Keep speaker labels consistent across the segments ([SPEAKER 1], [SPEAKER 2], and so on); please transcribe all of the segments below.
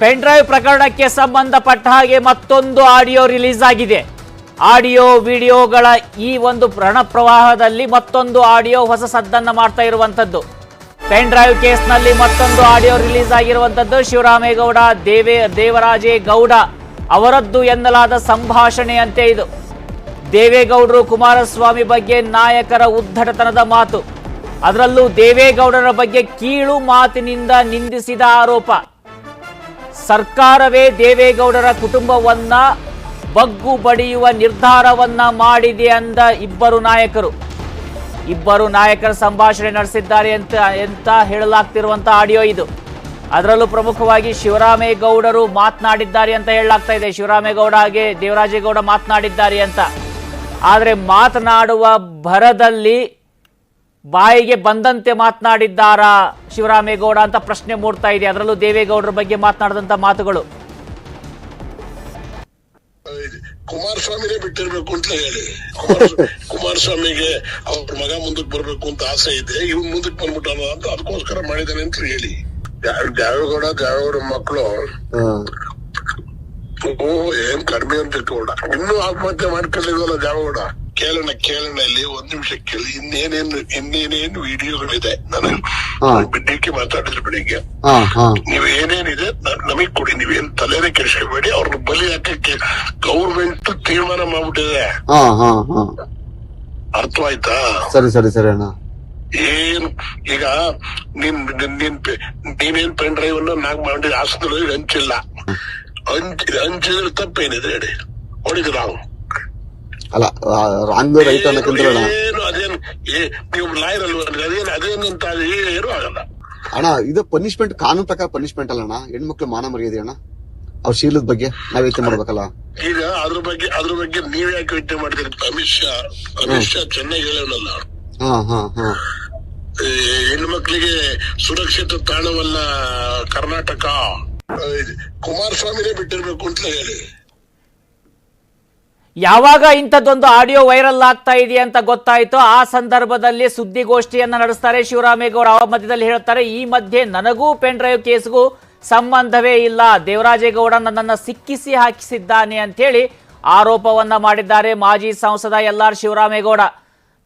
[SPEAKER 1] Pen drive ಪ್ರಕರಣಕ್ಕೆ ಸಂಬಂಧಪಟ್ಟ ಹಾಗೆ ಮತ್ತೊಂದು ಆಡಿಯೋ ರಿಲೀಸ್ ಆಗಿದೆ. ಆಡಿಯೋ ವಿಡಿಯೋಗಳ ಈ ಒಂದು ಪ್ರಣ ಪ್ರವಾಹದಲ್ಲಿ ಮತ್ತೊಂದು ಆಡಿಯೋ ಹೊಸ ಸದ್ದನ್ನ ಮಾಡ್ತಾ ಇರುವಂಥದ್ದು. ಪೆನ್ ಡ್ರೈವ್ ಕೇಸ್ನಲ್ಲಿ ಮತ್ತೊಂದು ಆಡಿಯೋ ರಿಲೀಸ್ ಆಗಿರುವಂತದ್ದು ಶಿವರಾಮೇಗೌಡ, ದೇವೇ, ದೇವರಾಜೇ ಗೌಡ ಅವರದ್ದು ಎನ್ನಲಾದ ಸಂಭಾಷಣೆಯಂತೆ ಇದು. ದೇವೇಗೌಡರು ಕುಮಾರಸ್ವಾಮಿ ಬಗ್ಗೆ ನಾಯಕರ ಉದ್ದಟತನದ ಮಾತು. ಅದರಲ್ಲೂ ದೇವೇಗೌಡರ ಬಗ್ಗೆ ಕೀಳು ಮಾತಿನಿಂದ ನಿಂದಿಸಿದ ಆರೋಪ. ಸರ್ಕಾರವೇ ದೇವೇಗೌಡರ ಕುಟುಂಬವನ್ನ ಬಗ್ಗು ಬಡಿಯುವ ನಿರ್ಧಾರವನ್ನ ಮಾಡಿದೆ ಅಂದ ಇಬ್ಬರು ನಾಯಕರು. ಇಬ್ಬರು ನಾಯಕರ ಸಂಭಾಷಣೆ ನಡೆಸಿದ್ದಾರೆ ಅಂತ ಅಂತ ಹೇಳಲಾಗ್ತಿರುವಂತ ಆಡಿಯೋ ಇದು. ಅದರಲ್ಲೂ ಪ್ರಮುಖವಾಗಿ ಶಿವರಾಮೇಗೌಡರು ಮಾತನಾಡಿದ್ದಾರೆ ಅಂತ ಹೇಳಲಾಗ್ತಾ ಇದೆ. ಶಿವರಾಮೇಗೌಡ ಹಾಗೆ ದೇವರಾಜೇಗೌಡ ಮಾತನಾಡಿದ್ದಾರೆ ಅಂತ. ಆದರೆ ಮಾತನಾಡುವ ಭರದಲ್ಲಿ ಬಾಯಿಗೆ ಬಂದಂತೆ ಮಾತನಾಡಿದ್ದಾರಾ ಶಿವರಾಮೇಗೌಡ ಅಂತ ಪ್ರಶ್ನೆ ಮೂಡ್ತಾ ಇದೆ. ಅದರಲ್ಲೂ ದೇವೇಗೌಡರ ಬಗ್ಗೆ ಮಾತನಾಡಿದಂತ ಮಾತುಗಳು.
[SPEAKER 2] ಕುಮಾರಸ್ವಾಮಿನೇ ಬಿಟ್ಟಿರ್ಬೇಕು ಅಂತ ಹೇಳಿ. ಕುಮಾರಸ್ವಾಮಿ ಕುಮಾರಸ್ವಾಮಿಗೆ ಅವ್ರ ಮಗ ಮುಂದಕ್ಕೆ ಬರ್ಬೇಕು ಅಂತ ಆಸೆ ಇದೆ. ಇವ್ನ್ ಮುಂದಕ್ ಬಂದ್ಬಿಟ್ಟಾನ ಅಂತ ಅದಕ್ಕೋಸ್ಕರ ಮಾಡಿದಾನೆ ಅಂತ ಹೇಳಿ. ದೇವೇಗೌಡ ದ್ಯಾವೇಗೌಡ ದ್ಯಾವೇಗೌಡ ಮಕ್ಕಳು ಓ ಏನ್ ಕಡಿಮೆ ಅಂತ ಇಟ್ಕೊಂಡ. ಇನ್ನೂ ಆತ್ಮಹತ್ಯೆ ಮಾಡ್ಕೊಂಡಿದ್ವಲ್ಲ ದ್ಯಾವೇಗೌಡ ಕೇಳೋಣ ಕೇಳೋಣ ಇಲ್ಲಿ. ಒಂದ್ ನಿಮಿಷ ಕೇಳಿ. ಇನ್ನೇನೇನು ಇನ್ನೇನೇನು ವಿಡಿಯೋಗಳಿದೆ? ನಾನು ಬಿಡ್ಲಿಕ್ಕೆ ಮಾತಾಡಿದ್ರು ಬೆಳಿಗ್ಗೆ. ನೀವ್ ಏನೇನಿದೆ ನಮಗ್ ಕೊಡಿ. ನೀವೇನ್ ತಲೆನೇ ಕೆಡಿಸ್ಕೋಬೇಡಿ ಅವ್ರನ್ನ ಬಲಿ ಹಾಕಕ್ಕೆ ಗೌರ್ಮೆಂಟ್ ತೀರ್ಮಾನ ಮಾಡ್ಬಿಟ್ಟಿದೆ. ಅರ್ಥವಾಯ್ತಾ?
[SPEAKER 3] ಸರಿ ಸರಿ ಸರಿ ಅಣ್ಣ.
[SPEAKER 2] ಏನ್ ಈಗ ನಿನ್ ನಿನ್ ನೀನೇನ್ ಪೆನ್ ಡ್ರೈವ್ ಅನ್ನ ನಾಕ್ ಮಾಡಿ ಹಾಸ್ಪಿಟಲ್ ಹಂಚಿಲ್ಲ. ಹಂಚ ಹಂಚಿದ್ರೆ ತಪ್ಪೇನಿದೆ ಹೇಳಿ. ಹೊಡಿದ್ರು ನಾವು.
[SPEAKER 3] ಅಲ್ಲ ರಾಂಗ್ ರೈಟ್ ಅನ್ನಕ್ಕಿಂತ ಅಣ್ಣ. ಇದು ಪನಿಷ್ಮೆಂಟ್ ಕಾನೂನು ಪ್ರಕಾರ ಪನಿಷ್ಮೆಂಟ್ ಅಲ್ಲ ಅಣ್ಣ. ಹೆಣ್ಮಕ್ಳು ಮಾನ ಮರ್ಯಾದೆ ಅಣ್ಣ. ಅವ್ರ ಶೀಲದ ಬಗ್ಗೆ ನಾವ್ ಯೋಚನೆ ಮಾಡ್ಬೇಕಲ್ಲ.
[SPEAKER 2] ಈಗ ಅದ್ರ ಬಗ್ಗೆ ಅದ್ರ ಬಗ್ಗೆ ನೀವ್ ಯಾಕೆ ಯೋಚನೆ ಮಾಡಿದ್ರಿ ಅಮಿತ್ ಶಾ ಅಮಿತ್ ಶಾ ಚೆನ್ನಾಗಿ ಹೇಳೋಣಲ್ಲ
[SPEAKER 3] ಹಾ ಹಾ
[SPEAKER 2] ಹೆಣ್ಮಕ್ಳಿಗೆ ಸುರಕ್ಷಿತ ತಾಣವಲ್ಲ ಕರ್ನಾಟಕ ಕುಮಾರಸ್ವಾಮಿನೇ ಬಿಟ್ಟಿರ್ಬೇಕು ಅಂತ ಹೇಳಿ.
[SPEAKER 1] ಯಾವಾಗ ಇಂಥದ್ದೊಂದು ಆಡಿಯೋ ವೈರಲ್ ಆಗ್ತಾ ಇದೆ ಅಂತ ಗೊತ್ತಾಯಿತು ಆ ಸಂದರ್ಭದಲ್ಲಿ ಸುದ್ದಿಗೋಷ್ಠಿಯನ್ನ ನಡೆಸ್ತಾರೆ ಶಿವರಾಮೇಗೌಡ ಆ ಮಧ್ಯದಲ್ಲಿ ಹೇಳ್ತಾರೆ, ಈ ಮಧ್ಯೆ ನನಗೂ ಪೆನ್ ಡ್ರೈವ್ ಕೇಸ್ಗೂ ಸಂಬಂಧವೇ ಇಲ್ಲ. ದೇವರಾಜೇಗೌಡ ನನ್ನನ್ನು ಸಿಕ್ಕಿಸಿ ಹಾಕಿಸಿದ್ದಾನೆ ಅಂತೇಳಿ ಆರೋಪವನ್ನ ಮಾಡಿದ್ದಾರೆ ಮಾಜಿ ಸಂಸದ ಎಲ್ ಆರ್ ಶಿವರಾಮೇಗೌಡ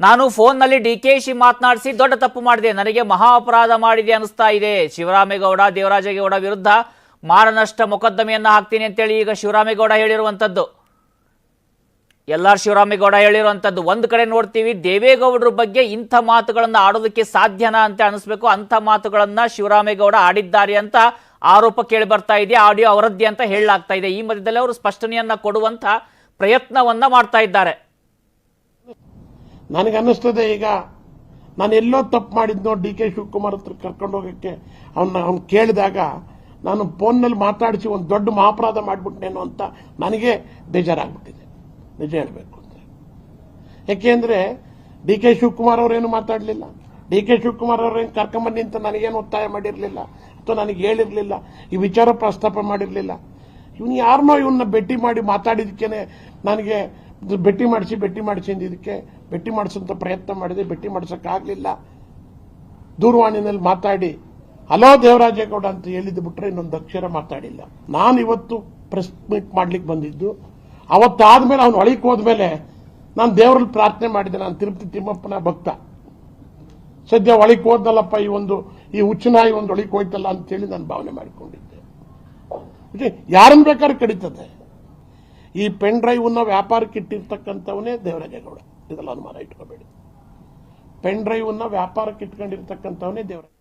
[SPEAKER 1] ನಾನು ಫೋನ್ನಲ್ಲಿ ಡಿ ಕೆ ಶಿ ಮಾತನಾಡಿಸಿ ದೊಡ್ಡ ತಪ್ಪು ಮಾಡಿದೆ. ನನಗೆ ಮಹಾ ಅಪರಾಧ ಮಾಡಿದೆ ಅನಿಸ್ತಾ ಇದೆ. ಶಿವರಾಮೇಗೌಡ ದೇವರಾಜೇಗೌಡ ವಿರುದ್ಧ ಮಾರನಷ್ಟ ಮೊಕದ್ದಮೆಯನ್ನ ಹಾಕ್ತೀನಿ ಅಂತೇಳಿ ಈಗ ಶಿವರಾಮೇಗೌಡ ಹೇಳಿರುವಂಥದ್ದು. ಎಲ್ ಆರ್ ಶಿವರಾಮೇಗೌಡ ಹೇಳಿರುವಂಥದ್ದು ಒಂದು ಕಡೆ ನೋಡ್ತೀವಿ, ದೇವೇಗೌಡರ ಬಗ್ಗೆ ಇಂಥ ಮಾತುಗಳನ್ನು ಆಡೋದಕ್ಕೆ ಸಾಧ್ಯನಾ ಅಂತ ಅನಿಸ್ಬೇಕು. ಅಂಥ ಮಾತುಗಳನ್ನು ಶಿವರಾಮೇಗೌಡ ಆಡಿದ್ದಾರೆ ಅಂತ ಆರೋಪ ಕೇಳಿ ಬರ್ತಾ ಇದೆ, ಆಡಿಯೋ ಅವರದ್ದೇ ಅಂತ ಹೇಳಲಾಗ್ತಾ ಇದೆ. ಈ ಮಧ್ಯದಲ್ಲಿ ಅವರು ಸ್ಪಷ್ಟನೆಯನ್ನ ಕೊಡುವಂತ ಪ್ರಯತ್ನವನ್ನ ಮಾಡ್ತಾ ಇದ್ದಾರೆ.
[SPEAKER 4] ನನಗೆ ಅನ್ನಿಸ್ತದೆ ಈಗ ನಾನು ಎಲ್ಲೋ ತಪ್ಪು ಮಾಡಿದ್ನೋ ಡಿ ಕೆ ಶಿವಕುಮಾರ್ ಹತ್ರ ಕರ್ಕೊಂಡು ಹೋಗಕ್ಕೆ ಅವನ್ನ ಅವ್ನು ಕೇಳಿದಾಗ ನಾನು ಫೋನ್ನಲ್ಲಿ ಮಾತಾಡಿಸಿ ಒಂದು ದೊಡ್ಡ ಮಹಾಪರಾಧ ಮಾಡಿಬಿಟ್ಟೆನೋ ಅಂತ ನನಗೆ ಬೇಜಾರಾಗ್ಬಿಟ್ಟಿದೆ. ನಿಜ ಹೇಳಬೇಕು ಅಂತ. ಯಾಕೆಂದ್ರೆ ಡಿ ಕೆ ಶಿವಕುಮಾರ್ ಅವರೇನು ಮಾತಾಡಲಿಲ್ಲ? ಡಿ ಕೆ ಶಿವಕುಮಾರ್ ಅವರೇನು ಕರ್ಕೊಂಬನ್ನಿ ಅಂತ ನನಗೇನು ಒತ್ತಾಯ ಮಾಡಿರಲಿಲ್ಲ? ಅಥವಾ ನನಗೆ ಹೇಳಿರಲಿಲ್ಲ? ಈ ವಿಚಾರ ಪ್ರಸ್ತಾಪ ಮಾಡಿರಲಿಲ್ಲ? ಇವನು ಯಾರನ್ನೋ ಇವನ್ನ ಭೇಟಿ ಮಾಡಿ ಮಾತಾಡಿದಕ್ಕೇನೆ ನನಗೆ ಭೇಟಿ ಮಾಡಿಸಿ ಭೇಟಿ ಮಾಡಿಸಿ ಇದಕ್ಕೆ ಭೇಟಿ ಮಾಡಿಸೋಂಥ ಪ್ರಯತ್ನ ಮಾಡಿದೆ, ಭೇಟಿ ಮಾಡಿಸೋಕ್ಕಾಗಲಿಲ್ಲ. ದೂರವಾಣಿನಲ್ಲಿ ಮಾತಾಡಿ, ಹಲೋ ದೇವರಾಜೇಗೌಡ ಅಂತ ಹೇಳಿದ್ದು ಬಿಟ್ರೆ ಇನ್ನೊಂದು ಅಕ್ಷರ ಮಾತಾಡಿಲ್ಲ. ನಾನು ಇವತ್ತು ಪ್ರೆಸ್ ಮೀಟ್ ಮಾಡ್ಲಿಕ್ಕೆ ಬಂದಿದ್ದು ಅವತ್ತಾದ್ಮೇಲೆ ಅವನು ಒಳಗೆ ಹೋದ್ಮೇಲೆ ನಾನು ದೇವರಲ್ಲಿ ಪ್ರಾರ್ಥನೆ ಮಾಡಿದ್ದೆ ನಾನು ತಿರುಪತಿ ತಿಮ್ಮಪ್ಪನ ಭಕ್ತ. ಸದ್ಯ ಒಳಗೆ ಹೋದಲ್ಲಪ್ಪ ಈ ಒಂದು, ಈ ಹುಚ್ಚನಾಯಿ ಒಂದು ಒಳಗೆ ಹೋಯ್ತಲ್ಲ ಅಂತೇಳಿ ನಾನು ಭಾವನೆ ಮಾಡಿಕೊಂಡಿದ್ದೆ. ಯಾರನ್ನು ಬೇಕಾದ್ರೆ ಕಡಿತದೆ. ಈ ಪೆನ್ ಡ್ರೈವ್ನ ವ್ಯಾಪಾರಕ್ಕೆ ಇಟ್ಟಿರ್ತಕ್ಕಂಥವನೇ ದೇವರಾಜೇಗೌಡ ಇದೆಲ್ಲ ಅನುಮಾನ ಇಟ್ಕೋಬೇಡಿ. ಪೆನ್ ಡ್ರೈವ್ನ ವ್ಯಾಪಾರಕ್ಕೆ ಇಟ್ಕೊಂಡಿರ್ತಕ್ಕಂಥವನೇ ದೇವರಾಜ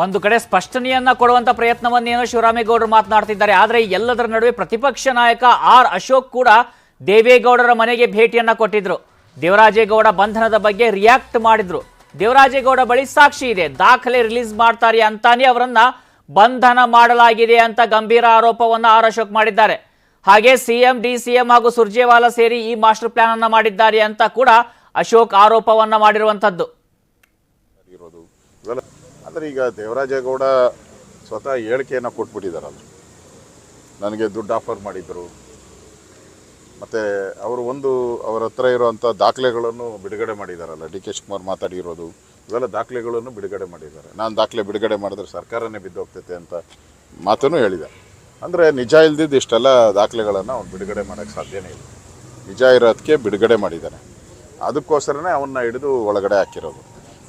[SPEAKER 1] ಒಂದು ಕಡೆ ಸ್ಪಷ್ಟನೆಯನ್ನ ಕೊಡುವಂತ ಪ್ರಯತ್ನವನ್ನೇನು ಶಿವರಾಮೇಗೌಡರು ಮಾತನಾಡ್ತಿದ್ದಾರೆ. ಆದರೆ ಎಲ್ಲದರ ನಡುವೆ ಪ್ರತಿಪಕ್ಷ ನಾಯಕ ಆರ್ ಅಶೋಕ್ ಕೂಡ ದೇವೇಗೌಡರ ಮನೆಗೆ ಭೇಟಿಯನ್ನ ಕೊಟ್ಟಿದ್ರು. ದೇವರಾಜೇಗೌಡ ಬಂಧನದ ಬಗ್ಗೆ ರಿಯಾಕ್ಟ್ ಮಾಡಿದ್ರು. ದೇವರಾಜೇಗೌಡ ಬಳಿ ಸಾಕ್ಷಿ ಇದೆ. ದಾಖಲೆ ರಿಲೀಸ್ ಮಾಡ್ತಾರೆ ಅಂತಾನೆ ಅವರನ್ನ ಬಂಧನ ಮಾಡಲಾಗಿದೆ ಅಂತ ಗಂಭೀರ ಆರೋಪವನ್ನ ಆರ್ ಅಶೋಕ್ ಮಾಡಿದ್ದಾರೆ. ಹಾಗೆ ಸಿಎಂ ಡಿಸಿಎಂ ಹಾಗೂ ಸುರ್ಜೇವಾಲಾ ಸೇರಿ ಈ ಮಾಸ್ಟರ್ ಪ್ಲಾನ್ ಅನ್ನ ಮಾಡಿದ್ದಾರೆ ಅಂತ ಕೂಡ ಅಶೋಕ್ ಆರೋಪವನ್ನ ಮಾಡಿರುವಂತದ್ದು
[SPEAKER 5] ಆದರೆ ಈಗ ದೇವರಾಜೇಗೌಡ ಸ್ವತಃ ಹೇಳಿಕೆಯನ್ನು ಕೊಟ್ಬಿಟ್ಟಿದ್ದಾರಲ್ಲ ನನಗೆ ದುಡ್ಡು ಆಫರ್ ಮಾಡಿದ್ರು. ಮತ್ತು ಅವರು ಒಂದು ಅವರ ಹತ್ರ ಇರೋವಂಥ ದಾಖಲೆಗಳನ್ನು ಬಿಡುಗಡೆ ಮಾಡಿದಾರಲ್ಲ ಡಿ ಕೆ ಶಿವಕುಮಾರ್ ಮಾತಾಡಿರೋದು, ಇವೆಲ್ಲ ದಾಖಲೆಗಳನ್ನು ಬಿಡುಗಡೆ ಮಾಡಿದ್ದಾರೆ. ನಾನು ದಾಖಲೆ ಬಿಡುಗಡೆ ಮಾಡಿದ್ರೆ ಸರ್ಕಾರನೇ ಬಿದ್ದೋಗ್ತೈತೆ ಅಂತ ಮಾತನ್ನು ಹೇಳಿದೆ. ಅಂದರೆ ನಿಜ ಇಲ್ದಿದ್ದು ಇಷ್ಟೆಲ್ಲ ದಾಖಲೆಗಳನ್ನು ಅವ್ನು ಬಿಡುಗಡೆ ಮಾಡೋಕ್ಕೆ ಸಾಧ್ಯನೇ ಇಲ್ಲ. ನಿಜ ಇರೋದಕ್ಕೆ ಬಿಡುಗಡೆ ಮಾಡಿದ್ದಾನೆ. ಅದಕ್ಕೋಸ್ಕರನೇ ಅವನ್ನ ಹಿಡಿದು ಒಳಗಡೆ ಹಾಕಿರೋದು.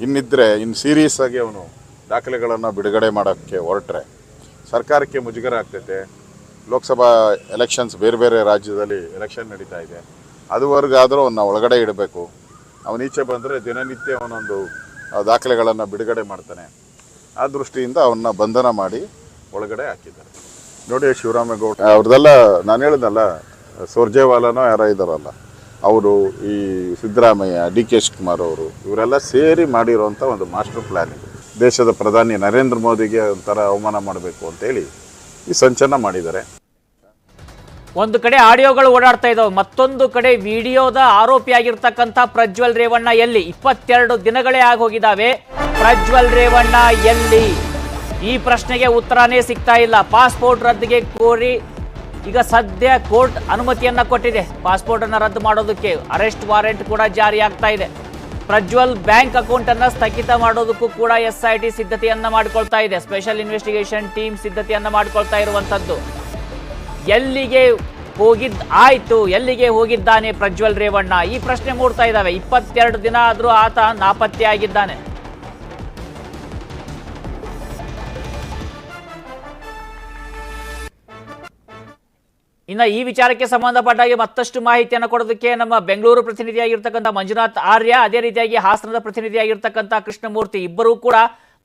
[SPEAKER 5] ಇನ್ನಿದ್ರೆ ಇನ್ನು ಸೀರಿಯಸ್ ಆಗಿ ಅವನು ದಾಖಲೆಗಳನ್ನು ಬಿಡುಗಡೆ ಮಾಡೋಕ್ಕೆ ಹೊರಟ್ರೆ ಸರ್ಕಾರಕ್ಕೆ ಮುಜುಗರ ಆಗ್ತೈತೆ. ಲೋಕಸಭಾ ಎಲೆಕ್ಷನ್ಸ್ ಬೇರೆ ಬೇರೆ ರಾಜ್ಯದಲ್ಲಿ ಎಲೆಕ್ಷನ್ ನಡೀತಾ ಇದೆ. ಅದುವರೆಗಾದರೂ ಅವನ್ನ ಒಳಗಡೆ ಇಡಬೇಕು. ಅವನ ಈಚೆ ಬಂದರೆ ದಿನನಿತ್ಯ ಅವನೊಂದು ದಾಖಲೆಗಳನ್ನು ಬಿಡುಗಡೆ ಮಾಡ್ತಾನೆ. ಆ ದೃಷ್ಟಿಯಿಂದ ಅವನ್ನ ಬಂಧನ ಮಾಡಿ ಒಳಗಡೆ ಹಾಕಿದ್ದಾರೆ. ನೋಡಿ ಶಿವರಾಮೇಗೌಡ ಅವ್ರದ್ದೆಲ್ಲ ನಾನು ಹೇಳಿದ್ನಲ್ಲ, ಸೋರ್ಜೇವಾಲನೋ ಯಾರೋ ಇದ್ದಾರಲ್ಲ, ಅವರು ಈ ಸಿದ್ದರಾಮಯ್ಯ, ಡಿ ಕೆ ಶಿವಕುಮಾರ್ ಅವರು, ಇವರೆಲ್ಲ ಸೇರಿ ಮಾಡಿರೋಂಥ ಒಂದು ಮಾಸ್ಟರ್ ಪ್ಲ್ಯಾನ್ ಇದು. ದೇಶದ ಪ್ರಧಾನಿ ನರೇಂದ್ರ ಮೋದಿಗೆ ಒಂಥರ ಅವಮಾನ ಮಾಡಬೇಕು ಅಂತೇಳಿ ಈ ಸಂಚನ ಮಾಡಿದ್ದಾರೆ.
[SPEAKER 1] ಒಂದು ಕಡೆ ಆಡಿಯೋಗಳು ಓಡಾಡ್ತಾ ಇದ್ದಾವೆ ಮತ್ತೊಂದು ಕಡೆ ವಿಡಿಯೋದ ಆರೋಪಿಯಾಗಿರ್ತಕ್ಕಂಥ ಪ್ರಜ್ವಲ್ ರೇವಣ್ಣ ಎಲ್ಲಿ? ಇಪ್ಪತ್ತೆರಡು ದಿನಗಳೇ ಆಗೋಗಿದ್ದಾವೆ. ಪ್ರಜ್ವಲ್ ರೇವಣ್ಣ ಎಲ್ಲಿ? ಈ ಪ್ರಶ್ನೆಗೆ ಉತ್ತರನೇ ಸಿಗ್ತಾ ಇಲ್ಲ. ಪಾಸ್ಪೋರ್ಟ್ ರದ್ದಿಗೆ ಕೋರಿ ಈಗ ಸದ್ಯ ಕೋರ್ಟ್ ಅನುಮತಿಯನ್ನ ಕೊಟ್ಟಿದೆ. ಪಾಸ್ಪೋರ್ಟ್ ಅನ್ನ ರದ್ದು ಮಾಡೋದಕ್ಕೆ ಅರೆಸ್ಟ್ ವಾರೆಂಟ್ ಕೂಡ ಜಾರಿ ಆಗ್ತಾ ಇದೆ. ಪ್ರಜ್ವಲ್ ಬ್ಯಾಂಕ್ ಅಕೌಂಟ್ ಅನ್ನ ಸ್ಥಗಿತ ಮಾಡೋದಕ್ಕೂ ಕೂಡ ಎಸ್ಐಟಿ ಸಿದ್ಧತೆಯನ್ನ ಮಾಡಿಕೊಳ್ತಾ ಇದೆ. ಸ್ಪೆಷಲ್ ಇನ್ವೆಸ್ಟಿಗೇಷನ್ ಟೀಮ್ ಸಿದ್ಧತೆಯನ್ನ ಮಾಡಿಕೊಳ್ತಾ ಇರುವಂತದ್ದು. ಎಲ್ಲಿಗೆ ಹೋಗಿದ್, ಆಯ್ತು, ಎಲ್ಲಿಗೆ ಹೋಗಿದ್ದಾನೆ ಪ್ರಜ್ವಲ್ ರೇವಣ್ಣ? ಈ ಪ್ರಶ್ನೆ ಮೂಡ್ತಾ ಇದ್ದಾವೆ ಇಪ್ಪತ್ತೆರಡು ದಿನ ಆದ್ರೂ ಆತ ನಾಪತ್ತೆಯಾಗಿದ್ದಾನೆ. ಇನ್ನ ಈ ವಿಚಾರಕ್ಕೆ ಸಂಬಂಧಪಟ್ಟ ಹಾಗೆ ಮತ್ತಷ್ಟು ಮಾಹಿತಿಯನ್ನು ಕೊಡೋದಕ್ಕೆ ನಮ್ಮ ಬೆಂಗಳೂರು ಪ್ರತಿನಿಧಿಯಾಗಿರ್ತಕ್ಕಂಥ ಮಂಜುನಾಥ್ ಆರ್ಯ, ಅದೇ ರೀತಿಯಾಗಿ ಹಾಸನದ ಪ್ರತಿನಿಧಿಯಾಗಿರ್ತಕ್ಕಂಥ ಕೃಷ್ಣಮೂರ್ತಿ ಇಬ್ಬರೂ ಕೂಡ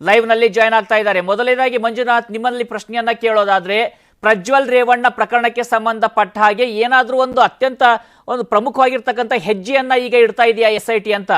[SPEAKER 1] ಲೈವ್ನಲ್ಲಿ ಜಾಯ್ನ್ ಆಗ್ತಾ ಇದ್ದಾರೆ. ಮೊದಲನೇದಾಗಿ ಮಂಜುನಾಥ್, ನಿಮ್ಮಲ್ಲಿ ಪ್ರಶ್ನೆಯನ್ನ ಕೇಳೋದಾದ್ರೆ, ಪ್ರಜ್ವಲ್ ರೇವಣ್ಣ ಪ್ರಕರಣಕ್ಕೆ ಸಂಬಂಧಪಟ್ಟ ಹಾಗೆ ಏನಾದರೂ ಒಂದು ಅತ್ಯಂತ ಒಂದು ಪ್ರಮುಖವಾಗಿರ್ತಕ್ಕಂಥ ಹೆಜ್ಜೆಯನ್ನ ಈಗ ಇಡ್ತಾ ಇದೆಯಾ ಎಸ್ ಐ ಟಿ ಅಂತ?